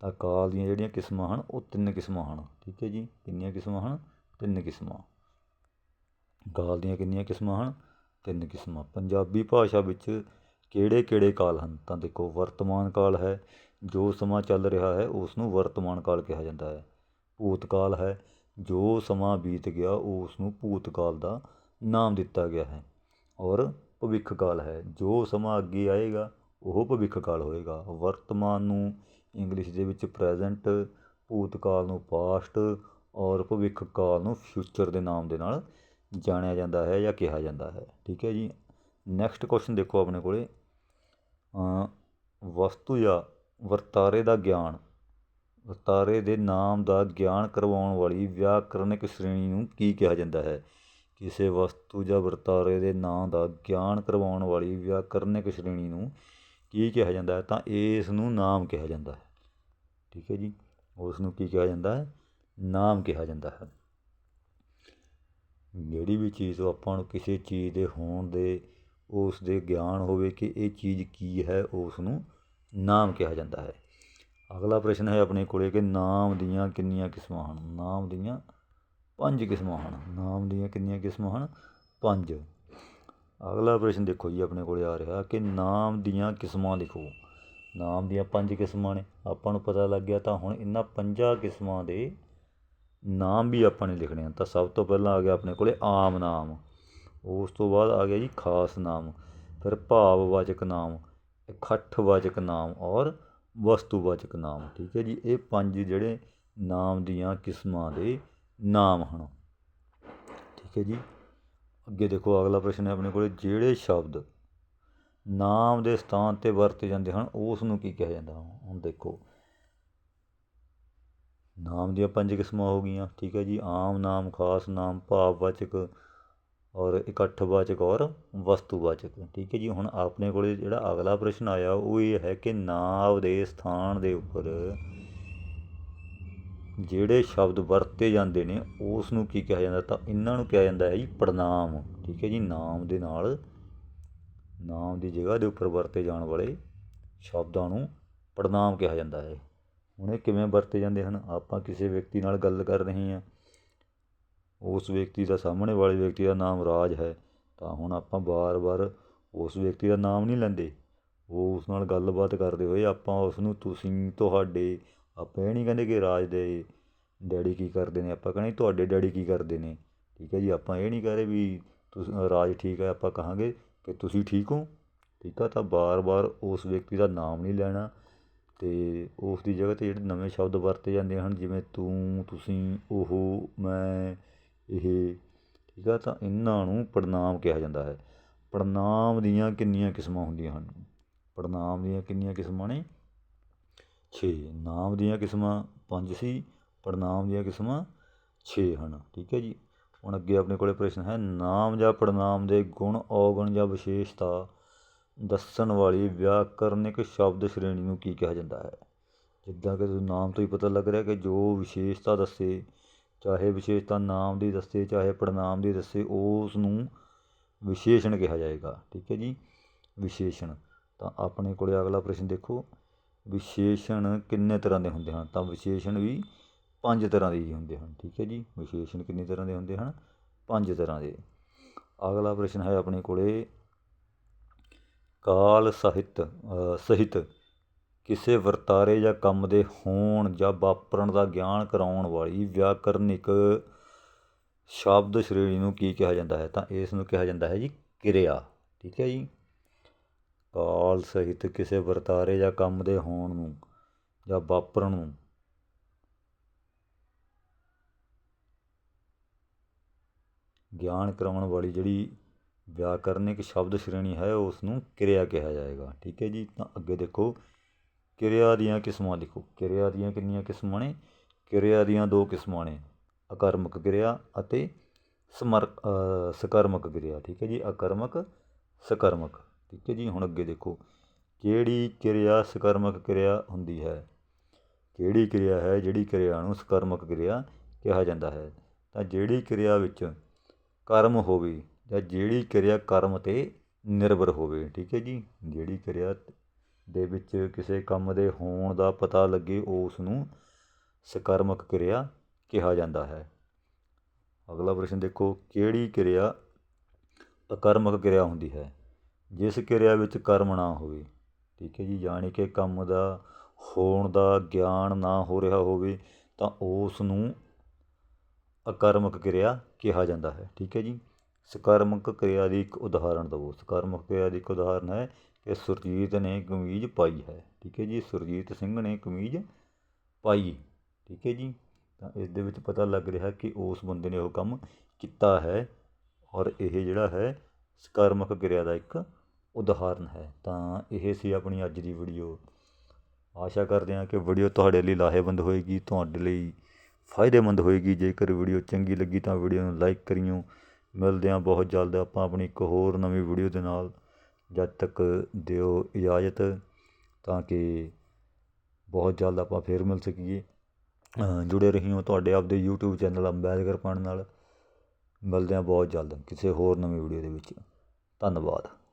ਤਾਂ ਕਾਲ ਦੀਆਂ ਜਿਹੜੀਆਂ ਕਿਸਮਾਂ ਹਨ, ਉਹ ਤਿੰਨ ਕਿਸਮਾਂ ਹਨ, ਠੀਕ ਹੈ ਜੀ? ਕਿੰਨੀਆਂ ਕਿਸਮਾਂ ਹਨ? ਤਿੰਨ ਕਿਸਮਾਂ। ਕਾਲ ਦੀਆਂ ਕਿੰਨੀਆਂ ਕਿਸਮਾਂ ਹਨ? ਤਿੰਨ ਕਿਸਮਾਂ। ਪੰਜਾਬੀ ਭਾਸ਼ਾ ਵਿੱਚ ਕਿਹੜੇ ਕਿਹੜੇ ਕਾਲ ਹਨ? ਤਾਂ ਦੇਖੋ, ਵਰਤਮਾਨ ਕਾਲ ਹੈ, ਜੋ ਸਮਾਂ ਚੱਲ ਰਿਹਾ ਹੈ, ਉਸ ਨੂੰ ਵਰਤਮਾਨ ਕਾਲ ਕਿਹਾ ਜਾਂਦਾ ਹੈ। ਭੂਤ ਕਾਲ ਹੈ ਜੋ ਸਮਾਂ ਬੀਤ ਗਿਆ, ਉਸ ਨੂੰ ਭੂਤਕਾਲ ਦਾ ਨਾਮ ਦਿੱਤਾ ਗਿਆ ਹੈ। ਔਰ ਭਵਿੱਖ ਕਾਲ ਹੈ। ਜੋ ਸਮਾਂ ਅੱਗੇ ਆਏਗਾ, ਉਹ ਭਵਿੱਖ ਕਾਲ ਹੋਏਗਾ। ਵਰਤਮਾਨ ਨੂੰ ਇੰਗਲਿਸ਼ ਦੇ ਵਿੱਚ ਪ੍ਰੈਜ਼ੈਂਟ ਭੂਤਕਾਲ ਨੂੰ ਪਾਸਟ ਔਰ ਭਵਿੱਖ ਕਾਲ ਨੂੰ ਫਿਊਚਰ ਦੇ ਨਾਮ ਦੇ ਨਾਲ ਜਾਣਿਆ ਜਾਂਦਾ ਹੈ ਜਾਂ ਕਿਹਾ ਜਾਂਦਾ ਹੈ। ਠੀਕ ਹੈ ਜੀ। ਨੈਕਸਟ ਕੁਐਸਚਨ ਦੇਖੋ ਆਪਣੇ ਕੋਲੇ। ਵਸਤੂ ਜਾਂ ਵਰਤਾਰੇ ਦਾ ਗਿਆਨ। ਵਰਤਾਰੇ ਦੇ ਨਾਮ ਦਾ ਗਿਆਨ ਕਰਵਾਉਣ ਵਾਲੀ ਵਿਆਕਰਨਿਕ ਸ਼੍ਰੇਣੀ ਨੂੰ ਕੀ ਕਿਹਾ ਜਾਂਦਾ ਹੈ? ਕਿਸੇ ਵਸਤੂ ਜਾਂ ਵਰਤਾਰੇ ਦੇ ਨਾਂ ਦਾ ਗਿਆਨ ਕਰਵਾਉਣ ਵਾਲੀ ਵਿਆਕਰਨਿਕ ਸ਼੍ਰੇਣੀ ਨੂੰ ਕੀ ਕਿਹਾ ਜਾਂਦਾ ਹੈ? ਤਾਂ ਇਸ ਨੂੰ ਨਾਮ ਕਿਹਾ ਜਾਂਦਾ ਹੈ। ਠੀਕ ਹੈ ਜੀ। ਉਸ ਨੂੰ ਕੀ ਕਿਹਾ ਜਾਂਦਾ ਹੈ? ਨਾਮ ਕਿਹਾ ਜਾਂਦਾ ਹੈ। ਜਿਹੜੀ ਵੀ ਚੀਜ਼ ਆਪਾਂ ਨੂੰ ਕਿਸੇ ਚੀਜ਼ ਦੇ ਹੋਣ ਦੇ, ਉਸ ਦੇ ਗਿਆਨ ਹੋਵੇ ਕਿ ਇਹ ਚੀਜ਼ ਕੀ ਹੈ, ਉਸ ਨੂੰ ਨਾਮ ਕਿਹਾ ਜਾਂਦਾ ਹੈ। ਅਗਲਾ ਪ੍ਰਸ਼ਨ ਹੈ ਆਪਣੇ ਕੋਲੇ ਕਿ ਨਾਮ ਦੀਆਂ ਕਿੰਨੀਆਂ ਕਿਸਮਾਂ ਹਨ? ਨਾਮ ਦੀਆਂ ਪੰਜ ਕਿਸਮਾਂ ਹਨ। ਨਾਮ ਦੀਆਂ ਕਿੰਨੀਆਂ ਕਿਸਮਾਂ ਹਨ? ਪੰਜ। ਅਗਲਾ ਪ੍ਰਸ਼ਨ ਦੇਖੋ ਜੀ, ਆਪਣੇ ਕੋਲੇ ਆ ਰਿਹਾ ਕਿ ਨਾਮ ਦੀਆਂ ਕਿਸਮਾਂ ਲਿਖੋ। ਨਾਮ ਦੀਆਂ ਪੰਜ ਕਿਸਮਾਂ ਨੇ। ਆਪਾਂ ਨੂੰ ਪਤਾ ਲੱਗ ਗਿਆ ਤਾਂ ਹੁਣ ਇਹਨਾਂ ਪੰਜਾਂ ਕਿਸਮਾਂ ਦੇ ਨਾਮ ਵੀ ਆਪਾਂ ਨੇ ਲਿਖਣੇ ਹਨ। ਤਾਂ ਸਭ ਤੋਂ ਪਹਿਲਾਂ ਆ ਗਿਆ ਆਪਣੇ ਕੋਲੇ ਆਮ ਨਾਮ। ਉਸ ਤੋਂ ਬਾਅਦ ਆ ਗਿਆ ਜੀ ਖਾਸ ਨਾਮ। ਫਿਰ ਭਾਵਵਾਚਕ ਨਾਮ, ਇਕੱਠਵਾਚਕ ਨਾਮ ਔਰ ਵਸਤੂਵਾਚਕ ਨਾਮ, ਠੀਕ ਹੈ ਜੀ? ਇਹ ਪੰਜ ਜਿਹੜੇ ਨਾਮ ਦੀਆਂ ਕਿਸਮਾਂ ਦੇ ਨਾਮ ਹਨ। ਠੀਕ ਹੈ ਜੀ? ਅੱਗੇ ਦੇਖੋ, ਅਗਲਾ ਪ੍ਰਸ਼ਨ ਹੈ ਆਪਣੇ ਕੋਲੇ। ਜਿਹੜੇ ਸ਼ਬਦ ਨਾਮ ਦੇ ਸਥਾਨ 'ਤੇ ਵਰਤੇ ਜਾਂਦੇ ਹਨ ਉਸ ਨੂੰ ਕੀ ਕਿਹਾ ਜਾਂਦਾ? ਹੁਣ ਦੇਖੋ। ਨਾਮ ਦੀਆਂ ਪੰਜ ਕਿਸਮਾਂ ਹੋ ਗਈਆਂ, ਠੀਕ ਹੈ ਜੀ? ਆਮ ਨਾਮ, ਖਾਸ ਨਾਮ, ਭਾਵਵਾਚਕ ਔਰ ਇਕੱਠਵਾਚਕ ਔਰ ਵਸਤੂਵਾਚਕ ਠੀਕ ਹੈ ਜੀ, ਹੁਣ ਆਪਣੇ ਕੋਲ ਜਿਹੜਾ ਅਗਲਾ ਪ੍ਰਸ਼ਨ ਆਇਆ, ਉਹ ਇਹ ਹੈ ਕਿ ਨਾਮ ਦੇ ਸਥਾਨ ਦੇ ਉੱਪਰ ਜਿਹੜੇ ਸ਼ਬਦ ਵਰਤੇ ਜਾਂਦੇ ਨੇ ਉਸ ਨੂੰ ਕੀ ਕਿਹਾ ਜਾਂਦਾ? ਤਾਂ ਇਹਨਾਂ ਨੂੰ ਕਿਹਾ ਜਾਂਦਾ ਹੈ ਜੀ ਪੜਨਾਮ ਠੀਕ ਹੈ ਜੀ, ਨਾਮ ਦੇ ਨਾਲ, ਨਾਮ ਦੀ ਜਗ੍ਹਾ ਦੇ ਉੱਪਰ ਵਰਤੇ ਜਾਣ ਵਾਲੇ ਸ਼ਬਦਾਂ ਨੂੰ ਪੜਨਾਮ ਕਿਹਾ ਜਾਂਦਾ ਹੈ। ਹੁਣ ਇਹ ਕਿਵੇਂ ਵਰਤੇ ਜਾਂਦੇ ਹਨ? ਆਪਾਂ ਕਿਸੇ ਵਿਅਕਤੀ ਨਾਲ ਗੱਲ ਕਰ ਰਹੇ ਹਾਂ। ਉਸ ਵਿਅਕਤੀ ਦਾ ਸਾਹਮਣੇ ਵਾਲੇ ਵਿਅਕਤੀ ਦਾ ਨਾਮ ਰਾਜ ਹੈ, ਤਾਂ ਹੁਣ ਆਪਾਂ ਵਾਰ-ਵਾਰ ਉਸ ਵਿਅਕਤੀ ਦਾ ਨਾਮ ਨਹੀਂ ਲੈਂਦੇ। ਉਹ ਉਸ ਨਾਲ ਗੱਲਬਾਤ ਕਰਦੇ ਹੋਏ ਆਪਾਂ ਉਸ ਨੂੰ ਤੁਸੀਂ ਤੁਹਾਡੇ, ਆਪਾਂ ਇਹ ਨਹੀਂ ਕਹਿੰਦੇ ਕਿ ਰਾਜ ਦੇ ਡੈਡੀ ਕੀ ਕਰਦੇ ਨੇ, ਆਪਾਂ ਕਹਿੰਦੇ ਤੁਹਾਡੇ ਡੈਡੀ ਕੀ ਕਰਦੇ ਨੇ। ਠੀਕ ਹੈ ਜੀ, ਆਪਾਂ ਇਹ ਨਹੀਂ ਕਹਿ ਰਹੇ ਵੀ ਤੁਸੀਂ, ਰਾਜ ਠੀਕ ਹੈ, ਆਪਾਂ ਕਹਾਂਗੇ ਕਿ ਤੁਸੀਂ ਠੀਕ ਹੋ। ਠੀਕ ਆ, ਤਾਂ ਬਾਰ-ਬਾਰ ਉਸ ਵਿਅਕਤੀ ਦਾ ਨਾਮ ਨਹੀਂ ਲੈਣਾ ਅਤੇ ਉਸ ਦੀ ਜਗ੍ਹਾ 'ਤੇ ਜਿਹੜੇ ਨਵੇਂ ਸ਼ਬਦ ਵਰਤੇ ਜਾਂਦੇ ਹਨ, ਜਿਵੇਂ ਤੂੰ, ਤੁਸੀਂ, ਉਹ, ਮੈਂ ਇਹ ਠੀਕ ਆ, ਤਾਂ ਇਹਨਾਂ ਨੂੰ ਪੜਨਾਮ ਕਿਹਾ ਜਾਂਦਾ ਹੈ। ਪੜਨਾਮ ਦੀਆਂ ਕਿੰਨੀਆਂ ਕਿਸਮਾਂ ਹੁੰਦੀਆਂ ਹਨ? ਪੜਨਾਮ ਦੀਆਂ ਕਿੰਨੀਆਂ ਕਿਸਮਾਂ ਨੇ? ਛੇ। ਨਾਮ ਦੀਆਂ ਕਿਸਮਾਂ ਪੰਜ ਸੀ ਪੜਨਾਮ ਦੀਆਂ ਕਿਸਮਾਂ ਛੇ ਹਨ। ਠੀਕ ਹੈ ਜੀ। ਹੁਣ ਅੱਗੇ ਆਪਣੇ ਕੋਲੇ ਪ੍ਰਸ਼ਨ ਹੈ ਨਾਮ ਜਾਂ ਪੜਨਾਮ ਦੇ ਗੁਣ, ਔਗਣ ਜਾਂ ਵਿਸ਼ੇਸ਼ਤਾ ਦੱਸਣ ਵਾਲੀ ਵਿਆਕਰਨਿਕ ਸ਼ਬਦ ਸ਼੍ਰੇਣੀ ਨੂੰ ਕੀ ਕਿਹਾ ਜਾਂਦਾ ਹੈ? ਜਿੱਦਾਂ ਕਿ ਨਾਮ ਤੋਂ ਹੀ ਪਤਾ ਲੱਗ ਰਿਹਾ ਕਿ ਜੋ ਵਿਸ਼ੇਸ਼ਤਾ ਦੱਸੇ ਚਾਹੇ ਵਿਸ਼ੇਸ਼ਤਾ ਨਾਮ ਦੀ ਦੱਸੇ, ਚਾਹੇ ਪੜਨਾਮ ਦੀ ਦੱਸੇ ਉਸ ਨੂੰ ਵਿਸ਼ੇਸ਼ਣ ਕਿਹਾ ਜਾਏਗਾ। ਠੀਕ ਹੈ ਜੀ? ਵਿਸ਼ੇਸ਼ਣ। ਤਾਂ ਆਪਣੇ ਕੋਲੇ ਅਗਲਾ ਪ੍ਰਸ਼ਨ ਦੇਖੋ। ਵਿਸ਼ੇਸ਼ਣ ਕਿੰਨੇ ਤਰ੍ਹਾਂ ਦੇ ਹੁੰਦੇ ਹਨ? ਤਾਂ ਵਿਸ਼ੇਸ਼ਣ ਵੀ ਪੰਜ ਤਰ੍ਹਾਂ ਦੇ ਹੀ ਹੁੰਦੇ ਹਨ। ਠੀਕ ਹੈ ਜੀ? ਵਿਸ਼ੇਸ਼ਣ ਕਿੰਨੀ ਤਰ੍ਹਾਂ ਦੇ ਹੁੰਦੇ ਹਨ? ਪੰਜ ਤਰ੍ਹਾਂ ਦੇ। ਅਗਲਾ ਪ੍ਰਸ਼ਨ ਹੈ ਆਪਣੇ ਕੋਲੇ ਕਾਲ ਸਾਹਿਤ ਸਹਿਤ। ਕਿਸੇ ਵਰਤਾਰੇ ਜਾਂ ਕੰਮ ਦੇ ਹੋਣ ਜਾਂ ਵਾਪਰਨ ਦਾ ਗਿਆਨ ਕਰਾਉਣ ਵਾਲੀ ਵਿਆਕਰਨਿਕ ਸ਼ਬਦ ਸ਼੍ਰੇਣੀ ਨੂੰ ਕੀ ਕਿਹਾ ਜਾਂਦਾ ਹੈ? ਤਾਂ ਇਸ ਨੂੰ ਕਿਹਾ ਜਾਂਦਾ ਹੈ ਜੀ ਕਿਰਿਆ। ਠੀਕ ਹੈ ਜੀ? ਕਾਲ ਸਹਿਤ ਕਿਸੇ ਵਰਤਾਰੇ ਜਾਂ ਕੰਮ ਦੇ ਹੋਣ ਨੂੰ ਜਾਂ ਵਾਪਰਨ ਨੂੰ ਗਿਆਨ ਕਰਾਉਣ ਵਾਲੀ ਜਿਹੜੀ ਵਿਆਕਰਨਿਕ ਸ਼ਬਦ ਸ਼੍ਰੇਣੀ ਹੈ, ਉਸ ਨੂੰ ਕਿਰਿਆ ਕਿਹਾ ਜਾਏਗਾ। ਠੀਕ ਹੈ ਜੀ? ਤਾਂ ਅੱਗੇ ਦੇਖੋ ਕਿਰਿਆ ਦੀਆਂ ਕਿਸਮਾਂ ਲਿਖੋ। ਕਿਰਿਆ ਦੀਆਂ ਕਿੰਨੀਆਂ ਕਿਸਮਾਂ ਨੇ? ਕਿਰਿਆ ਦੀਆਂ ਦੋ ਕਿਸਮਾਂ ਨੇ। ਅਕਰਮਕ ਕਿਰਿਆ ਅਤੇ ਸਮਰ ਸਕਰਮਕ ਕਿਰਿਆ। ਠੀਕ ਹੈ ਜੀ? ਅਕਰਮਕ, ਸਕਰਮਕ। ਠੀਕ ਹੈ ਜੀ? ਹੁਣ ਅੱਗੇ ਦੇਖੋ। ਕਿਹੜੀ ਕਿਰਿਆ ਸਕਰਮਕ ਕਿਰਿਆ ਹੁੰਦੀ ਹੈ? ਕਿਹੜੀ ਕਿਰਿਆ ਹੈ ਜਿਹੜੀ ਕਿਰਿਆ ਨੂੰ ਸਕਰਮਕ ਕਿਰਿਆ ਕਿਹਾ ਜਾਂਦਾ ਹੈ? ਤਾਂ ਜਿਹੜੀ ਕਿਰਿਆ ਵਿੱਚ ਕਰਮ ਹੋਵੇ ਜਾਂ ਜਿਹੜੀ ਕਿਰਿਆ ਕਰਮ ਤੇ ਨਿਰਭਰ ਹੋਵੇ। ਠੀਕ ਹੈ ਜੀ? ਜਿਹੜੀ ਕਿਰਿਆ ਦੇ ਵਿੱਚ ਕਿਸੇ ਕੰਮ ਦੇ ਹੋਣ ਦਾ ਪਤਾ ਲੱਗੇ ਉਸ ਨੂੰ ਸਕਰਮਕ ਕਿਰਿਆ ਕਿਹਾ ਜਾਂਦਾ ਹੈ। ਅਗਲਾ ਪ੍ਰਸ਼ਨ ਦੇਖੋ, ਕਿਹੜੀ ਕਿਰਿਆ ਅਕਰਮਕ ਕਿਰਿਆ ਹੁੰਦੀ ਹੈ? ਜਿਸ ਕਿਰਿਆ ਵਿੱਚ ਕਰਮ ਨਾ ਹੋਵੇ, ਠੀਕ ਹੈ ਜੀ, ਯਾਨੀ ਕਿ ਕੰਮ ਦਾ ਹੋਣ ਦਾ ਗਿਆਨ ਨਾ ਹੋ ਰਿਹਾ ਹੋਵੇ, ਤਾਂ ਉਸ ਨੂੰ ਅਕਰਮਕ ਕਿਰਿਆ ਕਿਹਾ ਜਾਂਦਾ ਹੈ, ਠੀਕ ਹੈ ਜੀ। ਸਕਰਮਕ ਕਿਰਿਆ ਦੀ ਇੱਕ ਉਦਾਹਰਣ ਦਿਓ ਸਕਰਮਕ ਕਿਰਿਆ ਦੀ ਇੱਕ ਉਦਾਹਰਣ ਹੈ ਕਿ ਸੁਰਜੀਤ ਨੇ ਕਮੀਜ਼ ਪਾਈ ਹੈ। ਠੀਕ ਹੈ ਜੀ, ਸੁਰਜੀਤ ਸਿੰਘ ਨੇ ਕਮੀਜ਼ ਪਾਈ। ਠੀਕ ਹੈ ਜੀ, ਤਾਂ ਇਸ ਦੇ ਵਿੱਚ ਪਤਾ ਲੱਗ ਰਿਹਾ ਕਿ ਉਸ ਬੰਦੇ ਨੇ ਉਹ ਕੰਮ ਕੀਤਾ ਹੈ ਔਰ ਇਹ ਜਿਹੜਾ ਹੈ ਸਕਰਮਕ ਕਿਰਿਆ ਦਾ ਇੱਕ ਉਦਾਹਰਨ ਹੈ। ਤਾਂ ਇਹ ਸੀ ਆਪਣੀ ਅੱਜ ਦੀ ਵੀਡੀਓ। ਆਸ਼ਾ ਕਰਦੇ ਹਾਂ ਕਿ ਵੀਡੀਓ ਤੁਹਾਡੇ ਲਈ ਲਾਹੇਵੰਦ ਹੋਏਗੀ, ਤੁਹਾਡੇ ਲਈ ਫਾਇਦੇਮੰਦ ਹੋਏਗੀ। ਜੇਕਰ ਵੀਡੀਓ ਚੰਗੀ ਲੱਗੀ ਤਾਂ ਵੀਡੀਓ ਨੂੰ ਲਾਈਕ ਕਰਿਓ। ਮਿਲਦੇ ਹਾਂ ਬਹੁਤ ਜਲਦ ਆਪਾਂ ਆਪਣੀ ਇੱਕ ਹੋਰ ਨਵੀਂ ਵੀਡੀਓ ਦੇ ਨਾਲ। ਜਦ ਤੱਕ ਦਿਓ ਇਜਾਜ਼ਤ ਤਾਂ ਕਿ ਬਹੁਤ ਜਲਦ ਆਪਾਂ ਫਿਰ ਮਿਲ ਸਕੀਏ। ਅ, ਜੁੜੇ ਰਹੀਓ ਤੁਹਾਡੇ ਆਪਦੇ ਯੂਟਿਊਬ ਚੈਨਲ ਅੰਬੈਦਕਰ ਪਣ ਨਾਲ। ਮਿਲਦੇ ਹਾਂ ਬਹੁਤ ਜਲਦ ਕਿਸੇ ਹੋਰ ਨਵੀਂ ਵੀਡੀਓ ਦੇ ਵਿੱਚ। ਧੰਨਵਾਦ।